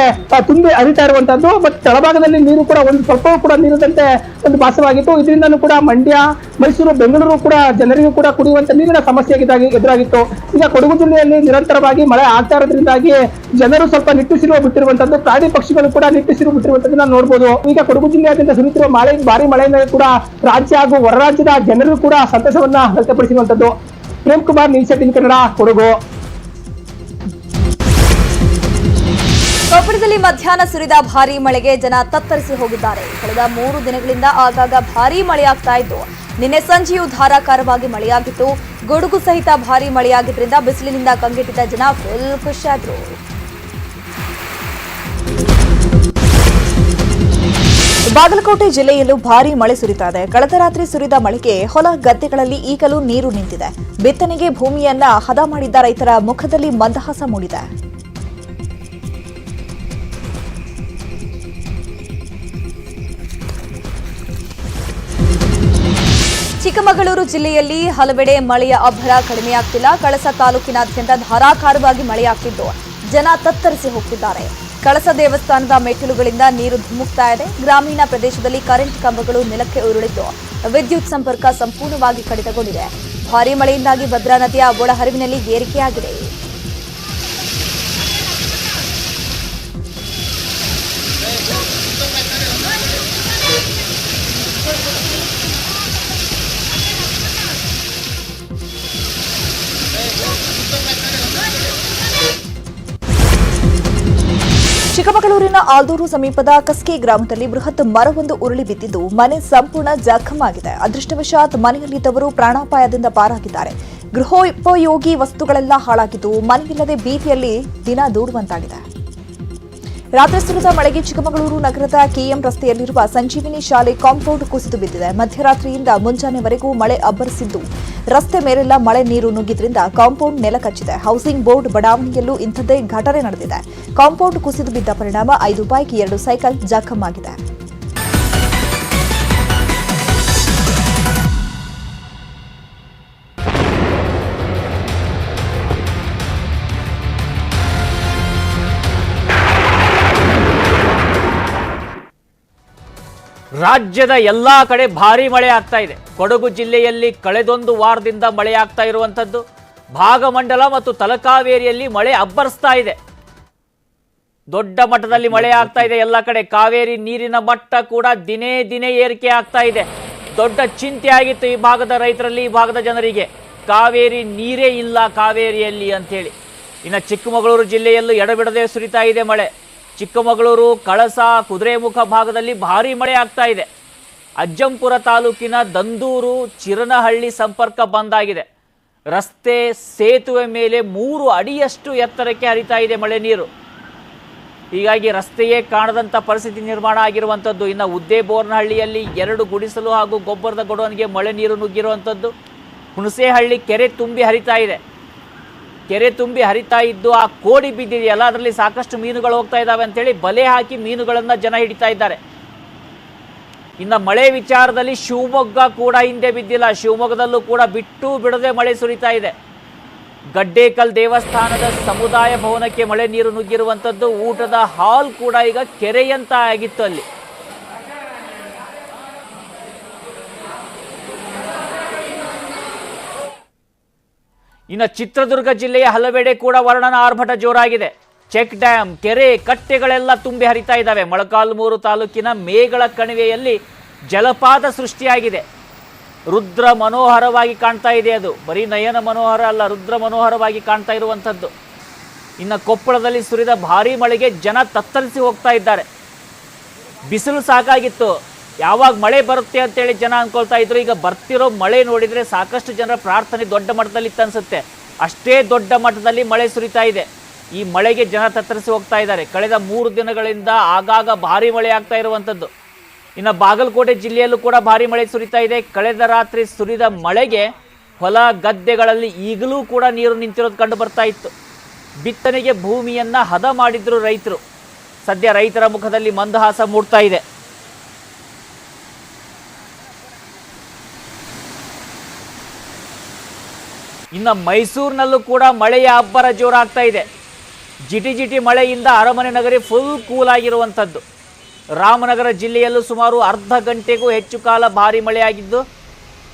[SPEAKER 12] ತುಂಬಿ ಹರಿತಾ ಇರುವಂತದ್ದು ಮತ್ತೆ ತಳಭಾಗದಲ್ಲಿ ನೀರು ಕೂಡ ಒಂದು ಸ್ವಲ್ಪವೂ ಕೂಡ ನೀರಿದಂತೆ ಒಂದು ಭಾಸವಾಗಿತ್ತು. ಇದರಿಂದನೂ ಕೂಡ ಮಂಡ್ಯ, ಮೈಸೂರು, ಬೆಂಗಳೂರು ಕೂಡ ಜನರಿಗೂ ಕೂಡ ಕುಡಿಯುವಂತ ನೀರಿನ ಸಮಸ್ಯೆ ಎದುರಾಗಿತ್ತು. ಈಗ ಕೊಡಗು ಜಿಲ್ಲೆಯಲ್ಲಿ ನಿರಂತರವಾಗಿ ಮಳೆ ಆಗ್ತಾ ಇರೋದ್ರಿಂದಾಗಿ ಜನರು ಸ್ವಲ್ಪ ನಿಟ್ಟುಸಿರುವ ಬಿಟ್ಟಿರುವಂತದ್ದು ಪ್ರಾಣಿ ಪಕ್ಷಿಗಳು ಕೂಡ ನಿಟ್ಟುಸಿರು ಬಿಟ್ಟಿರುವಂತದ್ದನ್ನ ನೋಡಬಹುದು ಈಗ ಕೊಡಗು ಜಿಲ್ಲೆಯಾದ್ಯಂತ ಸುರಿಯುತ್ತಿರುವ ಮಳೆ, ಭಾರಿ ಮಳೆಯಿಂದ ಕೂಡ ರಾಜ್ಯ ಹಾಗೂ ಹೊರ ರಾಜ್ಯದ ಜನರು ಕೂಡ ಸಂತಸವನ್ನ ವ್ಯಕ್ತಪಡಿಸಿರುವಂತದ್ದು. Prem Kumar news in Kannada, Kodagu.
[SPEAKER 10] ಕೊಪ್ಪಳದಲ್ಲಿ ಮಧ್ಯಾಹ್ನ ಸುರಿದ ಭಾರಿ ಮಳೆಗೆ ಜನ ತತ್ತರಿಸಿ ಹೋಗಿದ್ದಾರೆ. ಕಳೆದ ಮೂರು ದಿನಗಳಿಂದ ಆಗಾಗ ಭಾರಿ ಮಳೆಯಾಗ್ತಾ ಇದ್ದು, ನಿನ್ನೆ ಸಂಜೆಯೂ ಧಾರಾಕಾರವಾಗಿ ಮಳೆಯಾಗಿತ್ತು. ಗುಡುಗು ಸಹಿತ ಭಾರಿ ಮಳೆಯಾಗಿದ್ದರಿಂದ ಬಿಸಿಲಿನಿಂದ ಕಂಗೆಟ್ಟಿದ್ದ ಜನ ಫುಲ್ ಖುಷಿಯಾದ್ರು ಬಾಗಲಕೋಟೆ ಜಿಲ್ಲೆಯಲ್ಲೂ ಭಾರೀ ಮಳೆ ಸುರಿತಾ ಇದೆ ಕಳೆದ ರಾತ್ರಿ ಸುರಿದ ಮಳೆಗೆ ಹೊಲ ಗದ್ದೆಗಳಲ್ಲಿ ಈಗಲೂ ನೀರು ನಿಂತಿದೆ. ಬಿತ್ತನೆಗೆ ಭೂಮಿಯನ್ನ ಹದ ಮಾಡಿದ್ದ ರೈತರ ಮುಖದಲ್ಲಿ ಮಂದಹಾಸ ಮೂಡಿದೆ. ಚಿಕ್ಕಮಗಳೂರು ಜಿಲ್ಲೆಯಲ್ಲಿ ಹಲವೆಡೆ ಮಳೆಯ ಅಬ್ಬರ ಕಡಿಮೆಯಾಗ್ತಿಲ್ಲ. ಕಳಸ ತಾಲೂಕಿನಾದ್ಯಂತ ಧಾರಾಕಾರವಾಗಿ ಮಳೆಯಾಗ್ತಿದ್ದು. ಜನ ತತ್ತರಿಸಿ ಹೋಗ್ತಿದ್ದಾರೆ. ಕಳಸ ದೇವಸ್ಥಾನದ ಮೆಟ್ಟಿಲುಗಳಿಂದ ನೀರು ಧುಮುಕ್ತಾ ಗ್ರಾಮೀಣ ಪ್ರದೇಶದಲ್ಲಿ ಕರೆಂಟ್ ಕಂಬಗಳು ನೆಲಕ್ಕೆ ಉರುಳಿದ್ದು ವಿದ್ಯುತ್ ಸಂಪರ್ಕ ಸಂಪೂರ್ಣವಾಗಿ ಕಡಿತಗೊಂಡಿದೆ. ಭಾರೀ ಮಳೆಯಿಂದಾಗಿ ಭದ್ರಾ ನದಿಯ ಒಳಹರಿವಿನಲ್ಲಿ ಏರಿಕೆಯಾಗಿದೆ. ಚಿಕ್ಕಮಗಳೂರಿನ ಆಲ್ದೂರು ಸಮೀಪದ ಕಸ್ಕಿ ಗ್ರಾಮದಲ್ಲಿ ಬೃಹತ್ ಮರವೊಂದು ಉರುಳಿ ಬಿದ್ದಿದ್ದು, ಮನೆ ಸಂಪೂರ್ಣ ಜಖಮಾಗಿದೆ. ಅದೃಷ್ಟವಶಾತ್ ಮನೆಯಲ್ಲಿದ್ದವರು ಪ್ರಾಣಾಪಾಯದಿಂದ ಪಾರಾಗಿದ್ದಾರೆ. ಗೃಹೋಪಯೋಗಿ ವಸ್ತುಗಳೆಲ್ಲ ಹಾಳಾಗಿದ್ದು, ಮನೆಯಿಲ್ಲದೆ ಭೀತಿಯಲ್ಲಿ ದಿನ ದೂಡುವಂತಾಗಿದೆ. ರಾತ್ರಿ ಸುರಿದ ಮಳೆಗೆ ಚಿಕ್ಕಮಗಳೂರು ನಗರದ ಕೆಎಂ ರಸ್ತೆಯಲ್ಲಿರುವ ಸಂಜೀವಿನಿ ಶಾಲೆ ಕಾಂಪೌಂಡ್ ಕುಸಿದು ಬಿದ್ದಿದೆ. ಮಧ್ಯರಾತ್ರಿಯಿಂದ ಮುಂಜಾನೆವರೆಗೂ ಮಳೆ ಅಬ್ಬರಿಸಿದ್ದು. ರಸ್ತೆ ಮೇಲೆಲ್ಲ ಮಳೆ ನೀರು ನುಗ್ಗಿದ್ರಿಂದ ಕಾಂಪೌಂಡ್ ನೆಲ ಕಚ್ಚಿದೆ. ಹೌಸಿಂಗ್ ಬೋರ್ಡ್ ಬಡಾವಣೆಯಲ್ಲೂ ಇಂಥದ್ದೇ ಘಟನೆ ನಡೆದಿದೆ. ಕಾಂಪೌಂಡ್ ಕುಸಿದು ಬಿದ್ದ ಪರಿಣಾಮ ಐದು ಬೈಕ್, ಎರಡು ಸೈಕಲ್ ಜಖಮಾಗಿದೆ
[SPEAKER 1] ರಾಜ್ಯದ ಎಲ್ಲಾ ಕಡೆ ಭಾರಿ ಮಳೆ ಆಗ್ತಾ ಇದೆ. ಕೊಡಗು ಜಿಲ್ಲೆಯಲ್ಲಿ ಕಳೆದೊಂದು ವಾರದಿಂದ ಮಳೆ ಆಗ್ತಾ ಇರುವಂತದ್ದು ಭಾಗಮಂಡಲ ಮತ್ತು ತಲಕಾವೇರಿಯಲ್ಲಿ ಮಳೆ ಅಬ್ಬರಿಸ್ತಾ ಇದೆ. ದೊಡ್ಡ ಮಟ್ಟದಲ್ಲಿ ಮಳೆ ಆಗ್ತಾ ಇದೆ ಎಲ್ಲ ಕಡೆ. ಕಾವೇರಿ ನೀರಿನ ಮಟ್ಟ ಕೂಡ ದಿನೇ ದಿನೇ ಏರಿಕೆ ಆಗ್ತಾ ಇದೆ. ದೊಡ್ಡ ಚಿಂತೆ ಆಗಿತ್ತು ಈ ಭಾಗದ ರೈತರಲ್ಲಿ, ಈ ಭಾಗದ ಜನರಿಗೆ. ಕಾವೇರಿ ನೀರೇ ಇಲ್ಲ ಕಾವೇರಿಯಲ್ಲಿ ಅಂತೇಳಿ. ಇನ್ನು ಚಿಕ್ಕಮಗಳೂರು ಜಿಲ್ಲೆಯಲ್ಲೂ ಎಡಬಿಡದೆ ಸುರಿತಾ ಇದೆ ಮಳೆ. ಚಿಕ್ಕಮಗಳೂರು, ಕಳಸ, ಕುದುರೆಮುಖ ಭಾಗದಲ್ಲಿ ಭಾರಿ ಮಳೆ ಆಗ್ತಾ ಇದೆ. ಅಜ್ಜಂಪುರ ತಾಲೂಕಿನ ದಂದೂರು, ಚಿರನಹಳ್ಳಿ ಸಂಪರ್ಕ ಬಂದ್ ಆಗಿದೆ. ರಸ್ತೆ ಸೇತುವೆ ಮೇಲೆ ಮೂರು ಅಡಿಯಷ್ಟು ಎತ್ತರಕ್ಕೆ ಹರಿತಾ ಇದೆ ಮಳೆ ನೀರು. ಹೀಗಾಗಿ ರಸ್ತೆಯೇ ಕಾಣದಂಥ ಪರಿಸ್ಥಿತಿ ನಿರ್ಮಾಣ ಆಗಿರುವಂಥದ್ದು ಇನ್ನು ಉದ್ದೇಬೋರ್ನಹಳ್ಳಿಯಲ್ಲಿ ಎರಡು ಗುಡಿಸಲು ಹಾಗೂ ಗೊಬ್ಬರದ ಗೊಡವನಿಗೆ ಮಳೆ ನೀರು ನುಗ್ಗಿರುವಂಥದ್ದು ಹುಣಸೆಹಳ್ಳಿ ಕೆರೆ ತುಂಬಿ ಹರಿತಾ ಇದೆ. ಕೆರೆ ತುಂಬಿ ಹರಿತಾ ಇದ್ದು ಆ ಕೋಡಿ ಬಿದ್ದಿದೆಯಲ್ಲ, ಅದರಲ್ಲಿ ಸಾಕಷ್ಟು ಮೀನುಗಳು ಹೋಗ್ತಾ ಇದ್ದಾವೆ ಅಂತೇಳಿ ಬಲೆ ಹಾಕಿ ಮೀನುಗಳನ್ನು ಜನ ಹಿಡಿತಾ ಇದ್ದಾರೆ. ಇನ್ನು ಮಳೆ ವಿಚಾರದಲ್ಲಿ ಶಿವಮೊಗ್ಗ ಕೂಡ ಹಿಂದೆ ಬಿದ್ದಿಲ್ಲ. ಶಿವಮೊಗ್ಗದಲ್ಲೂ ಕೂಡ ಬಿಟ್ಟು ಬಿಡದೆ ಮಳೆ ಸುರಿತಾ ಇದೆ. ಗಡ್ಡೇಕಲ್ ದೇವಸ್ಥಾನದ ಸಮುದಾಯ ಭವನಕ್ಕೆ ಮಳೆ ನೀರು ನುಗ್ಗಿರುವಂಥದ್ದು ಊಟದ ಹಾಲ್ ಕೂಡ ಈಗ ಕೆರೆಯಂತ ಆಗಿತ್ತು ಅಲ್ಲಿ. ಇನ್ನು ಚಿತ್ರದುರ್ಗ ಜಿಲ್ಲೆಯ ಹಲವೆಡೆ ಕೂಡ ವರ್ಣನ ಆರ್ಭಟ ಜೋರಾಗಿದೆ. ಚೆಕ್ ಡ್ಯಾಮ್ ಕೆರೆ, ಕಟ್ಟೆಗಳೆಲ್ಲ ತುಂಬಿ ಹರಿತಾ ಇದ್ದಾವೆ. ಮೊಳಕಾಲ್ಮೂರು ತಾಲೂಕಿನ ಮೇಗಳ ಕಣಿವೆಯಲ್ಲಿ ಜಲಪಾತ ಸೃಷ್ಟಿಯಾಗಿದೆ. ರುದ್ರ ಮನೋಹರವಾಗಿ ಕಾಣ್ತಾ ಇದೆ ಅದು. ಬರೀ ನಯನ ಮನೋಹರ ಅಲ್ಲ, ರುದ್ರ ಮನೋಹರವಾಗಿ ಕಾಣ್ತಾ ಇರುವಂಥದ್ದು. ಇನ್ನು ಕೊಪ್ಪಳದಲ್ಲಿ ಸುರಿದ ಭಾರೀ ಮಳೆಗೆ ಜನ ತತ್ತರಿಸಿ ಹೋಗ್ತಾ ಇದ್ದಾರೆ. ಬಿಸಿಲು ಸಾಕಾಗಿತ್ತು. ಯಾವಾಗ ಮಳೆ ಬರುತ್ತೆ ಅಂತೇಳಿ ಜನ ಅನ್ಕೊಳ್ತಾ ಇದ್ರು. ಈಗ ಬರ್ತಿರೋ ಮಳೆ ನೋಡಿದರೆ ಸಾಕಷ್ಟು ಜನರ ಪ್ರಾರ್ಥನೆ ದೊಡ್ಡ ಮಟ್ಟದಲ್ಲಿ ಇತ್ತು ಅನ್ಸುತ್ತೆ ಅಷ್ಟೇ ದೊಡ್ಡ ಮಟ್ಟದಲ್ಲಿ ಮಳೆ ಸುರಿತಾ ಇದೆ. ಈ ಮಳೆಗೆ ಜನ ತತ್ತರಿಸಿ ಹೋಗ್ತಾ ಇದ್ದಾರೆ. ಕಳೆದ ಮೂರು ದಿನಗಳಿಂದ ಆಗಾಗ ಭಾರಿ ಮಳೆ ಆಗ್ತಾ ಇರುವಂಥದ್ದು ಇನ್ನು ಬಾಗಲಕೋಟೆ ಜಿಲ್ಲೆಯಲ್ಲೂ ಕೂಡ ಭಾರಿ ಮಳೆ ಸುರಿತಾ ಇದೆ. ಕಳೆದ ರಾತ್ರಿ ಸುರಿದ ಮಳೆಗೆ ಹೊಲ ಗದ್ದೆಗಳಲ್ಲಿ ಈಗಲೂ ಕೂಡ ನೀರು ನಿಂತಿರೋದು ಕಂಡು ಬರ್ತಾ ಇತ್ತು. ಬಿತ್ತನೆಗೆ ಭೂಮಿಯನ್ನು ಹದ ಮಾಡಿದ್ರು ರೈತರು. ಸದ್ಯ ರೈತರ ಮುಖದಲ್ಲಿ ಮಂದಹಾಸ ಮೂಡ್ತಾ ಇದೆ. ಇನ್ನು ಮೈಸೂರಿನಲ್ಲೂ ಕೂಡ ಮಳೆಯ ಅಬ್ಬರ ಜೋರಾಗ್ತಾ ಇದೆ. ಜಿಟಿ ಜಿಟಿ ಮಳೆಯಿಂದ ಅರಮನೆ ನಗರಿ ಫುಲ್ ಕೂಲ್ ಆಗಿರುವಂಥದ್ದು. ರಾಮನಗರ ಜಿಲ್ಲೆಯಲ್ಲೂ ಸುಮಾರು ಅರ್ಧ ಗಂಟೆಗೂ ಹೆಚ್ಚು ಕಾಲ ಭಾರಿ ಮಳೆಯಾಗಿದ್ದು,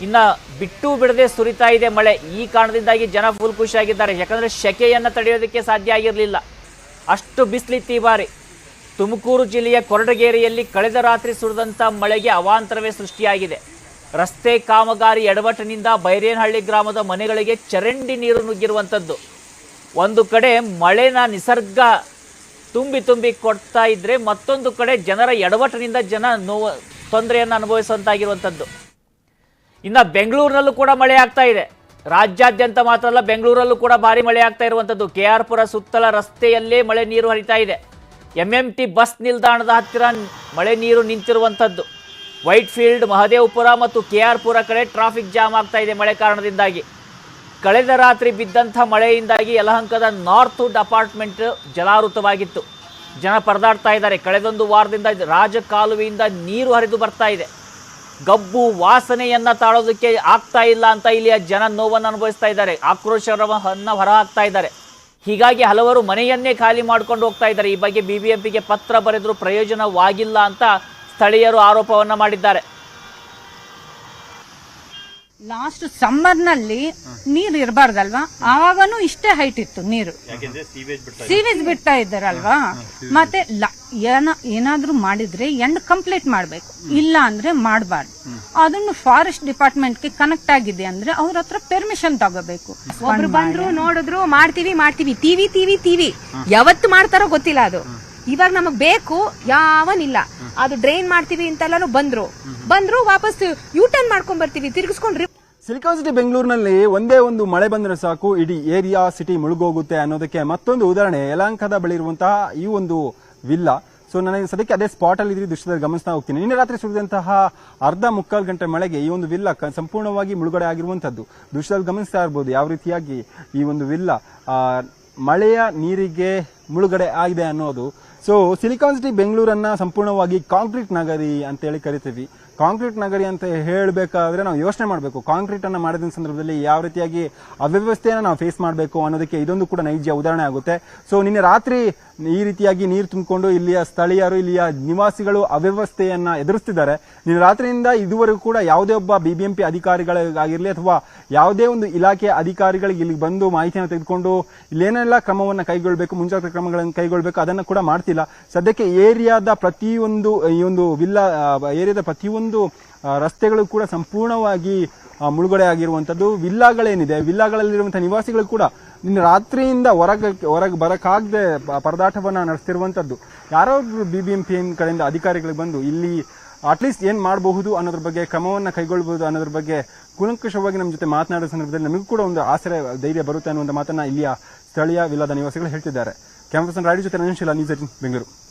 [SPEAKER 1] ಇನ್ನು ಬಿಟ್ಟು ಬಿಡದೆ ಸುರಿತಾ ಇದೆ ಮಳೆ. ಈ ಕಾರಣದಿಂದಾಗಿ ಜನ ಫುಲ್ ಖುಷಿಯಾಗಿದ್ದಾರೆ ಯಾಕಂದರೆ ಶೆಕೆಯನ್ನು ತಡೆಯೋದಕ್ಕೆ ಸಾಧ್ಯ ಆಗಿರಲಿಲ್ಲ. ಅಷ್ಟು ಬಿಸಿಲಿತ್ತು ಈ ಬಾರಿ. ತುಮಕೂರು ಜಿಲ್ಲೆಯ ಕೊರಟಗೆರೆಯಲ್ಲಿ ಕಳೆದ ರಾತ್ರಿ ಸುರಿದಂಥ ಮಳೆಗೆ ಅವಾಂತರವೇ ಸೃಷ್ಟಿಯಾಗಿದೆ. ರಸ್ತೆ ಕಾಮಗಾರಿ ಎಡವಟ್ಟಿನಿಂದ ಬೈರೇನಹಳ್ಳಿ ಗ್ರಾಮದ ಮನೆಗಳಿಗೆ ಚರಂಡಿ ನೀರು ನುಗ್ಗಿರುವಂಥದ್ದು. ಒಂದು ಕಡೆ ಮಳೆನ ನಿಸರ್ಗ ತುಂಬಿ ತುಂಬಿ ಕೊಡ್ತಾ ಇದ್ದರೆ ಮತ್ತೊಂದು ಕಡೆ ಜನರ ಎಡವಟ್ಟಿನಿಂದ ಜನ ನೋವು, ತೊಂದರೆಯನ್ನು ಅನುಭವಿಸುವಂತಾಗಿರುವಂಥದ್ದು. ಇನ್ನು ಬೆಂಗಳೂರಿನಲ್ಲೂ ಕೂಡ ಮಳೆ ಆಗ್ತಾ ಇದೆ. ರಾಜ್ಯಾದ್ಯಂತ ಮಾತ್ರ ಅಲ್ಲ, ಬೆಂಗಳೂರಲ್ಲೂ ಕೂಡ ಭಾರಿ ಮಳೆ ಆಗ್ತಾ ಇರುವಂಥದ್ದು. ಕೆ ಆರ್ ಪುರ ಸುತ್ತಲ ರಸ್ತೆಯಲ್ಲೇ ಮಳೆ ನೀರು ಹರಿತಾ ಇದೆ. ಎಂ ಎಂ ಟಿ ಬಸ್ ನಿಲ್ದಾಣದ ಹತ್ತಿರ ಮಳೆ ನೀರು ನಿಂತಿರುವಂಥದ್ದು. ವೈಟ್ ಫೀಲ್ಡ್ ಮಹದೇವಪುರ ಮತ್ತು ಕೆ ಆರ್ ಪುರ ಕಡೆ ಟ್ರಾಫಿಕ್ ಜಾಮ್ ಆಗ್ತಾ ಇದೆ ಮಳೆ ಕಾರಣದಿಂದಾಗಿ. ಕಳೆದ ರಾತ್ರಿ ಬಿದ್ದಂಥ ಮಳೆಯಿಂದಾಗಿ ಯಲಹಂಕದ ನಾರ್ತ್ ಹುಡ್ ಅಪಾರ್ಟ್ಮೆಂಟ್ ಜಲಾವೃತವಾಗಿತ್ತು. ಜನ ಪರದಾಡ್ತಾ ಇದ್ದಾರೆ. ಕಳೆದೊಂದು ವಾರದಿಂದ ರಾಜಕಾಲುವೆಯಿಂದ ನೀರು ಹರಿದು ಬರ್ತಾ ಇದೆ. ಗಬ್ಬು ವಾಸನೆಯನ್ನು ತಾಳೋದಕ್ಕೆ ಆಗ್ತಾ ಇಲ್ಲ ಅಂತ ಇಲ್ಲಿಯ ಜನ ನೋವನ್ನು ಅನುಭವಿಸ್ತಾ ಇದ್ದಾರೆ. ಆಕ್ರೋಶವನ್ನು ಹೊರಹಾಕ್ತಾ ಇದ್ದಾರೆ. ಹೀಗಾಗಿ ಹಲವರು ಮನೆಯನ್ನೇ ಖಾಲಿ ಮಾಡ್ಕೊಂಡು ಹೋಗ್ತಾ ಇದ್ದಾರೆ. ಈ ಬಗ್ಗೆ ಬಿಬಿಎಂಪಿಗೆ ಪತ್ರ ಬರೆದರೂ ಪ್ರಯೋಜನವಾಗಿಲ್ಲ ಅಂತ ಸ್ಥಳೀಯರು ಆರೋಪವನ್ನ ಮಾಡಿದ್ದಾರೆ.
[SPEAKER 11] ಲಾಸ್ಟ್ ಸಮ್ಮರ್ನಲ್ಲಿ ನೀರ್ ಇರಬಾರ್ದಲ್ವಾ? ಆವಾಗನು ಇಷ್ಟೇ ಹೈಟ್ ಇತ್ತು ನೀರು. ಸೀವೇಜ್ ಬಿಡ್ತಾ ಇದ್ದಾರಲ್ವಾ? ಮತ್ತೆ ಲ- ಏನ ಏನಾದ್ರೂ ಮಾಡಿದ್ರೆ ಎಂಡ್ ಕಂಪ್ಲೀಟ್ ಮಾಡ್ಬೇಕು. ಇಲ್ಲ ಅಂದ್ರೆ ಮಾಡಬಾರ್ದು. ಅದನ್ನು ಫಾರೆಸ್ಟ್ ಡಿಪಾರ್ಟ್ಮೆಂಟ್ಗೆ ಕನೆಕ್ಟ್ ಆಗಿದೆ ಅಂದ್ರೆ ಅವ್ರ ಹತ್ರ ಪರ್ಮಿಷನ್ ತಗೋಬೇಕು.
[SPEAKER 9] ಒಬ್ರು ಬಂದ್ರು ನೋಡಿದ್ರು ಮಾಡ್ತೀವಿ ಮಾಡ್ತೀವಿ ತೀವಿ ತೀವಿ ತೀವಿ. ಯಾವತ್ತು ಮಾಡ್ತಾರೋ ಗೊತ್ತಿಲ್ಲ ಅದು. ಇವಾಗ ನಮಗ್ ಬೇಕು, ಯಾವನಿಲ್ಲ. ಅದು ಡ್ರೈನ್ ಮಾಡ್ತೀವಿ ಅಂತೆಲ್ಲಾನು ಬಂದ್ರು. ಬಂದ್ರು ವಾಪಸ್ ಯೂ ಟರ್ನ್ ಮಾಡ್ಕೊಂಡ್ ಬರ್ತೀವಿ, ತಿರ್ಗಿಸ್ಕೊಂಡ್ರಿ.
[SPEAKER 13] ಸಿಲಿಕಾನ್ ಸಿಟಿ ಬೆಂಗಳೂರಿನಲ್ಲಿ ಒಂದೇ ಒಂದು ಮಳೆ ಬಂದರೆ ಸಾಕು, ಇಡೀ ಏರಿಯಾ ಸಿಟಿ ಮುಳುಗೋಗುತ್ತೆ ಅನ್ನೋದಕ್ಕೆ ಮತ್ತೊಂದು ಉದಾಹರಣೆ, ಯಲಹಂಕದ ಬಳಿ ಇರುವಂತಹ ಈ ಒಂದು ವಿಲ್ಲ ಸೊ ನನಗೆ ಸದ್ಯಕ್ಕೆ ಅದೇ ಸ್ಪಾಟ್ ಅಲ್ಲಿ ಇದ್ರಿ ದೃಶ್ಯದಲ್ಲಿ ಗಮನಿಸ್ತಾ ಹೋಗ್ತೀನಿ. ನಿನ್ನೆ ರಾತ್ರಿ ಸುರಿದಂತಹ ಅರ್ಧ ಮುಕ್ಕಾಲು ಗಂಟೆ ಮಳೆಗೆ ಈ ಒಂದು ವಿಲ್ಲ ಸಂಪೂರ್ಣವಾಗಿ ಮುಳುಗಡೆ ಆಗಿರುವಂತದ್ದು ದೃಶ್ಯದಲ್ಲಿ ಗಮನಿಸ್ತಾ ಇರ್ಬೋದು ಯಾವ ರೀತಿಯಾಗಿ ಈ ಒಂದು ವಿಲ್ಲ ಮಳೆಯ ನೀರಿಗೆ ಮುಳುಗಡೆ ಆಗಿದೆ ಅನ್ನೋದು. ಸೊ ಸಿಲಿಕಾನ್ ಸಿಟಿ ಬೆಂಗಳೂರನ್ನ ಸಂಪೂರ್ಣವಾಗಿ ಕಾಂಕ್ರೀಟ್ ನಗರಿ ಅಂತೇಳಿ ಕರಿತೀವಿ. ಕಾಂಕ್ರೀಟ್ ನಗರಿ ಅಂತ ಹೇಳಬೇಕಾದ್ರೆ ನಾವು ಯೋಚನೆ ಮಾಡಬೇಕು. ಕಾಂಕ್ರೀಟ್ ಅನ್ನು ಮಾಡಿದ ಸಂದರ್ಭದಲ್ಲಿ ಯಾವ ರೀತಿಯಾಗಿ ಅವ್ಯವಸ್ಥೆಯನ್ನು ನಾವು ಫೇಸ್ ಮಾಡಬೇಕು ಅನ್ನೋದಕ್ಕೆ ಇದೊಂದು ಕೂಡ ನೈಜ ಉದಾಹರಣೆ ಆಗುತ್ತೆ. ಸೊ ನಿನ್ನೆ ರಾತ್ರಿ ಈ ರೀತಿಯಾಗಿ ನೀರು ತುಂಬಿಕೊಂಡು ಇಲ್ಲಿಯ ಸ್ಥಳೀಯರು, ಇಲ್ಲಿಯ ನಿವಾಸಿಗಳು ಅವ್ಯವಸ್ಥೆಯನ್ನ ಎದುರಿಸ್ತಿದ್ದಾರೆ. ನಿನ್ನೆ ರಾತ್ರಿಯಿಂದ ಇದುವರೆಗೂ ಕೂಡ ಯಾವುದೇ ಒಬ್ಬ ಬಿಬಿಎಂಪಿ ಅಧಿಕಾರಿಗಳಿಗಾಗಿರಲಿ ಅಥವಾ ಯಾವುದೇ ಒಂದು ಇಲಾಖೆಯ ಅಧಿಕಾರಿಗಳಿಗೆ ಇಲ್ಲಿ ಬಂದು ಮಾಹಿತಿಯನ್ನು ತೆಗೆದುಕೊಂಡು ಇಲ್ಲೇನೆಲ್ಲ ಕ್ರಮವನ್ನು ಕೈಗೊಳ್ಳಬೇಕು ಮುಂಜಾಗ್ರತಾ ಕ್ರಮಗಳನ್ನು ಕೈಗೊಳ್ಳಬೇಕು ಅದನ್ನು ಕೂಡ ಮಾಡ್ತಿಲ್ಲ. ಸದ್ಯಕ್ಕೆ ಏರಿಯಾದ ಪ್ರತಿಯೊಂದು, ಈ ಒಂದು ವಿಲ್ಲ ಏರಿಯಾದ ಪ್ರತಿಯೊಂದು ಆ, ರಸ್ತೆಗಳು ಕೂಡ ಸಂಪೂರ್ಣವಾಗಿ ಮುಳುಗಡೆ ಆಗಿರುವಂಥದ್ದು ವಿಲ್ಲಾಗಳೇನಿದೆ? ವಿಲ್ಲಾಗಳಲ್ಲಿರುವಂಥ ನಿವಾಸಿಗಳು ಕೂಡ ನಿನ್ನೆ ರಾತ್ರಿಯಿಂದ ಹೊರಗೆ ಹೊರಗೆ ಬರೋಕ್ಕಾಗದೆ ಪರದಾಟವನ್ನು ನಡೆಸ್ತಿರುವಂತದ್ದು. ಯಾರೋ ಬಿ ಬಿ ಎಂ ಪಿ ಕಡೆಯಿಂದ ಅಧಿಕಾರಿಗಳಿಗೆ ಬಂದು ಇಲ್ಲಿ ಅಟ್ಲೀಸ್ಟ್ ಏನು ಮಾಡಬಹುದು ಅನ್ನೋದ್ರ ಬಗ್ಗೆ ಕ್ರಮವನ್ನು ಕೈಗೊಳ್ಳಬಹುದು ಅನ್ನೋದ್ರ ಬಗ್ಗೆ ಕೂಲಂಕುಷವಾಗಿ ನಮ್ಮ ಜೊತೆ ಮಾತನಾಡೋ ಸಂದರ್ಭದಲ್ಲಿ ನಮಗೂ ಕೂಡ ಒಂದು ಆಸರೆ ಧೈರ್ಯ ಬರುತ್ತೆ ಅನ್ನುವಂಥ ಮಾತನ್ನ ಇಲ್ಲಿಯ ಸ್ಥಳೀಯ ವಿಲ್ಲದ ನಿವಾಸಿಗಳು ಹೇಳ್ತಿದ್ದಾರೆ. ಕ್ಯಾಮ್ರಾ ಪರ್ಸನ್ ರಾಡಿ ಜೊತೆ ನರೇಶ್ ನ್ಯೂಸ್ ಬೆಂಗಳೂರು.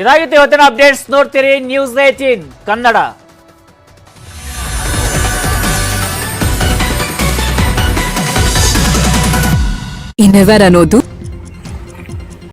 [SPEAKER 1] ಇದಾಗಿತ್ತು ಇವತ್ತಿನ ಅಪ್ಡೇಟ್ಸ್ ನೋಡ್ತೀರಿ ನ್ಯೂಸ್ ಏಟೀನ್ ಕನ್ನಡ.
[SPEAKER 9] ಇನ್ನೆವರ್ ಅನ್ನೋದು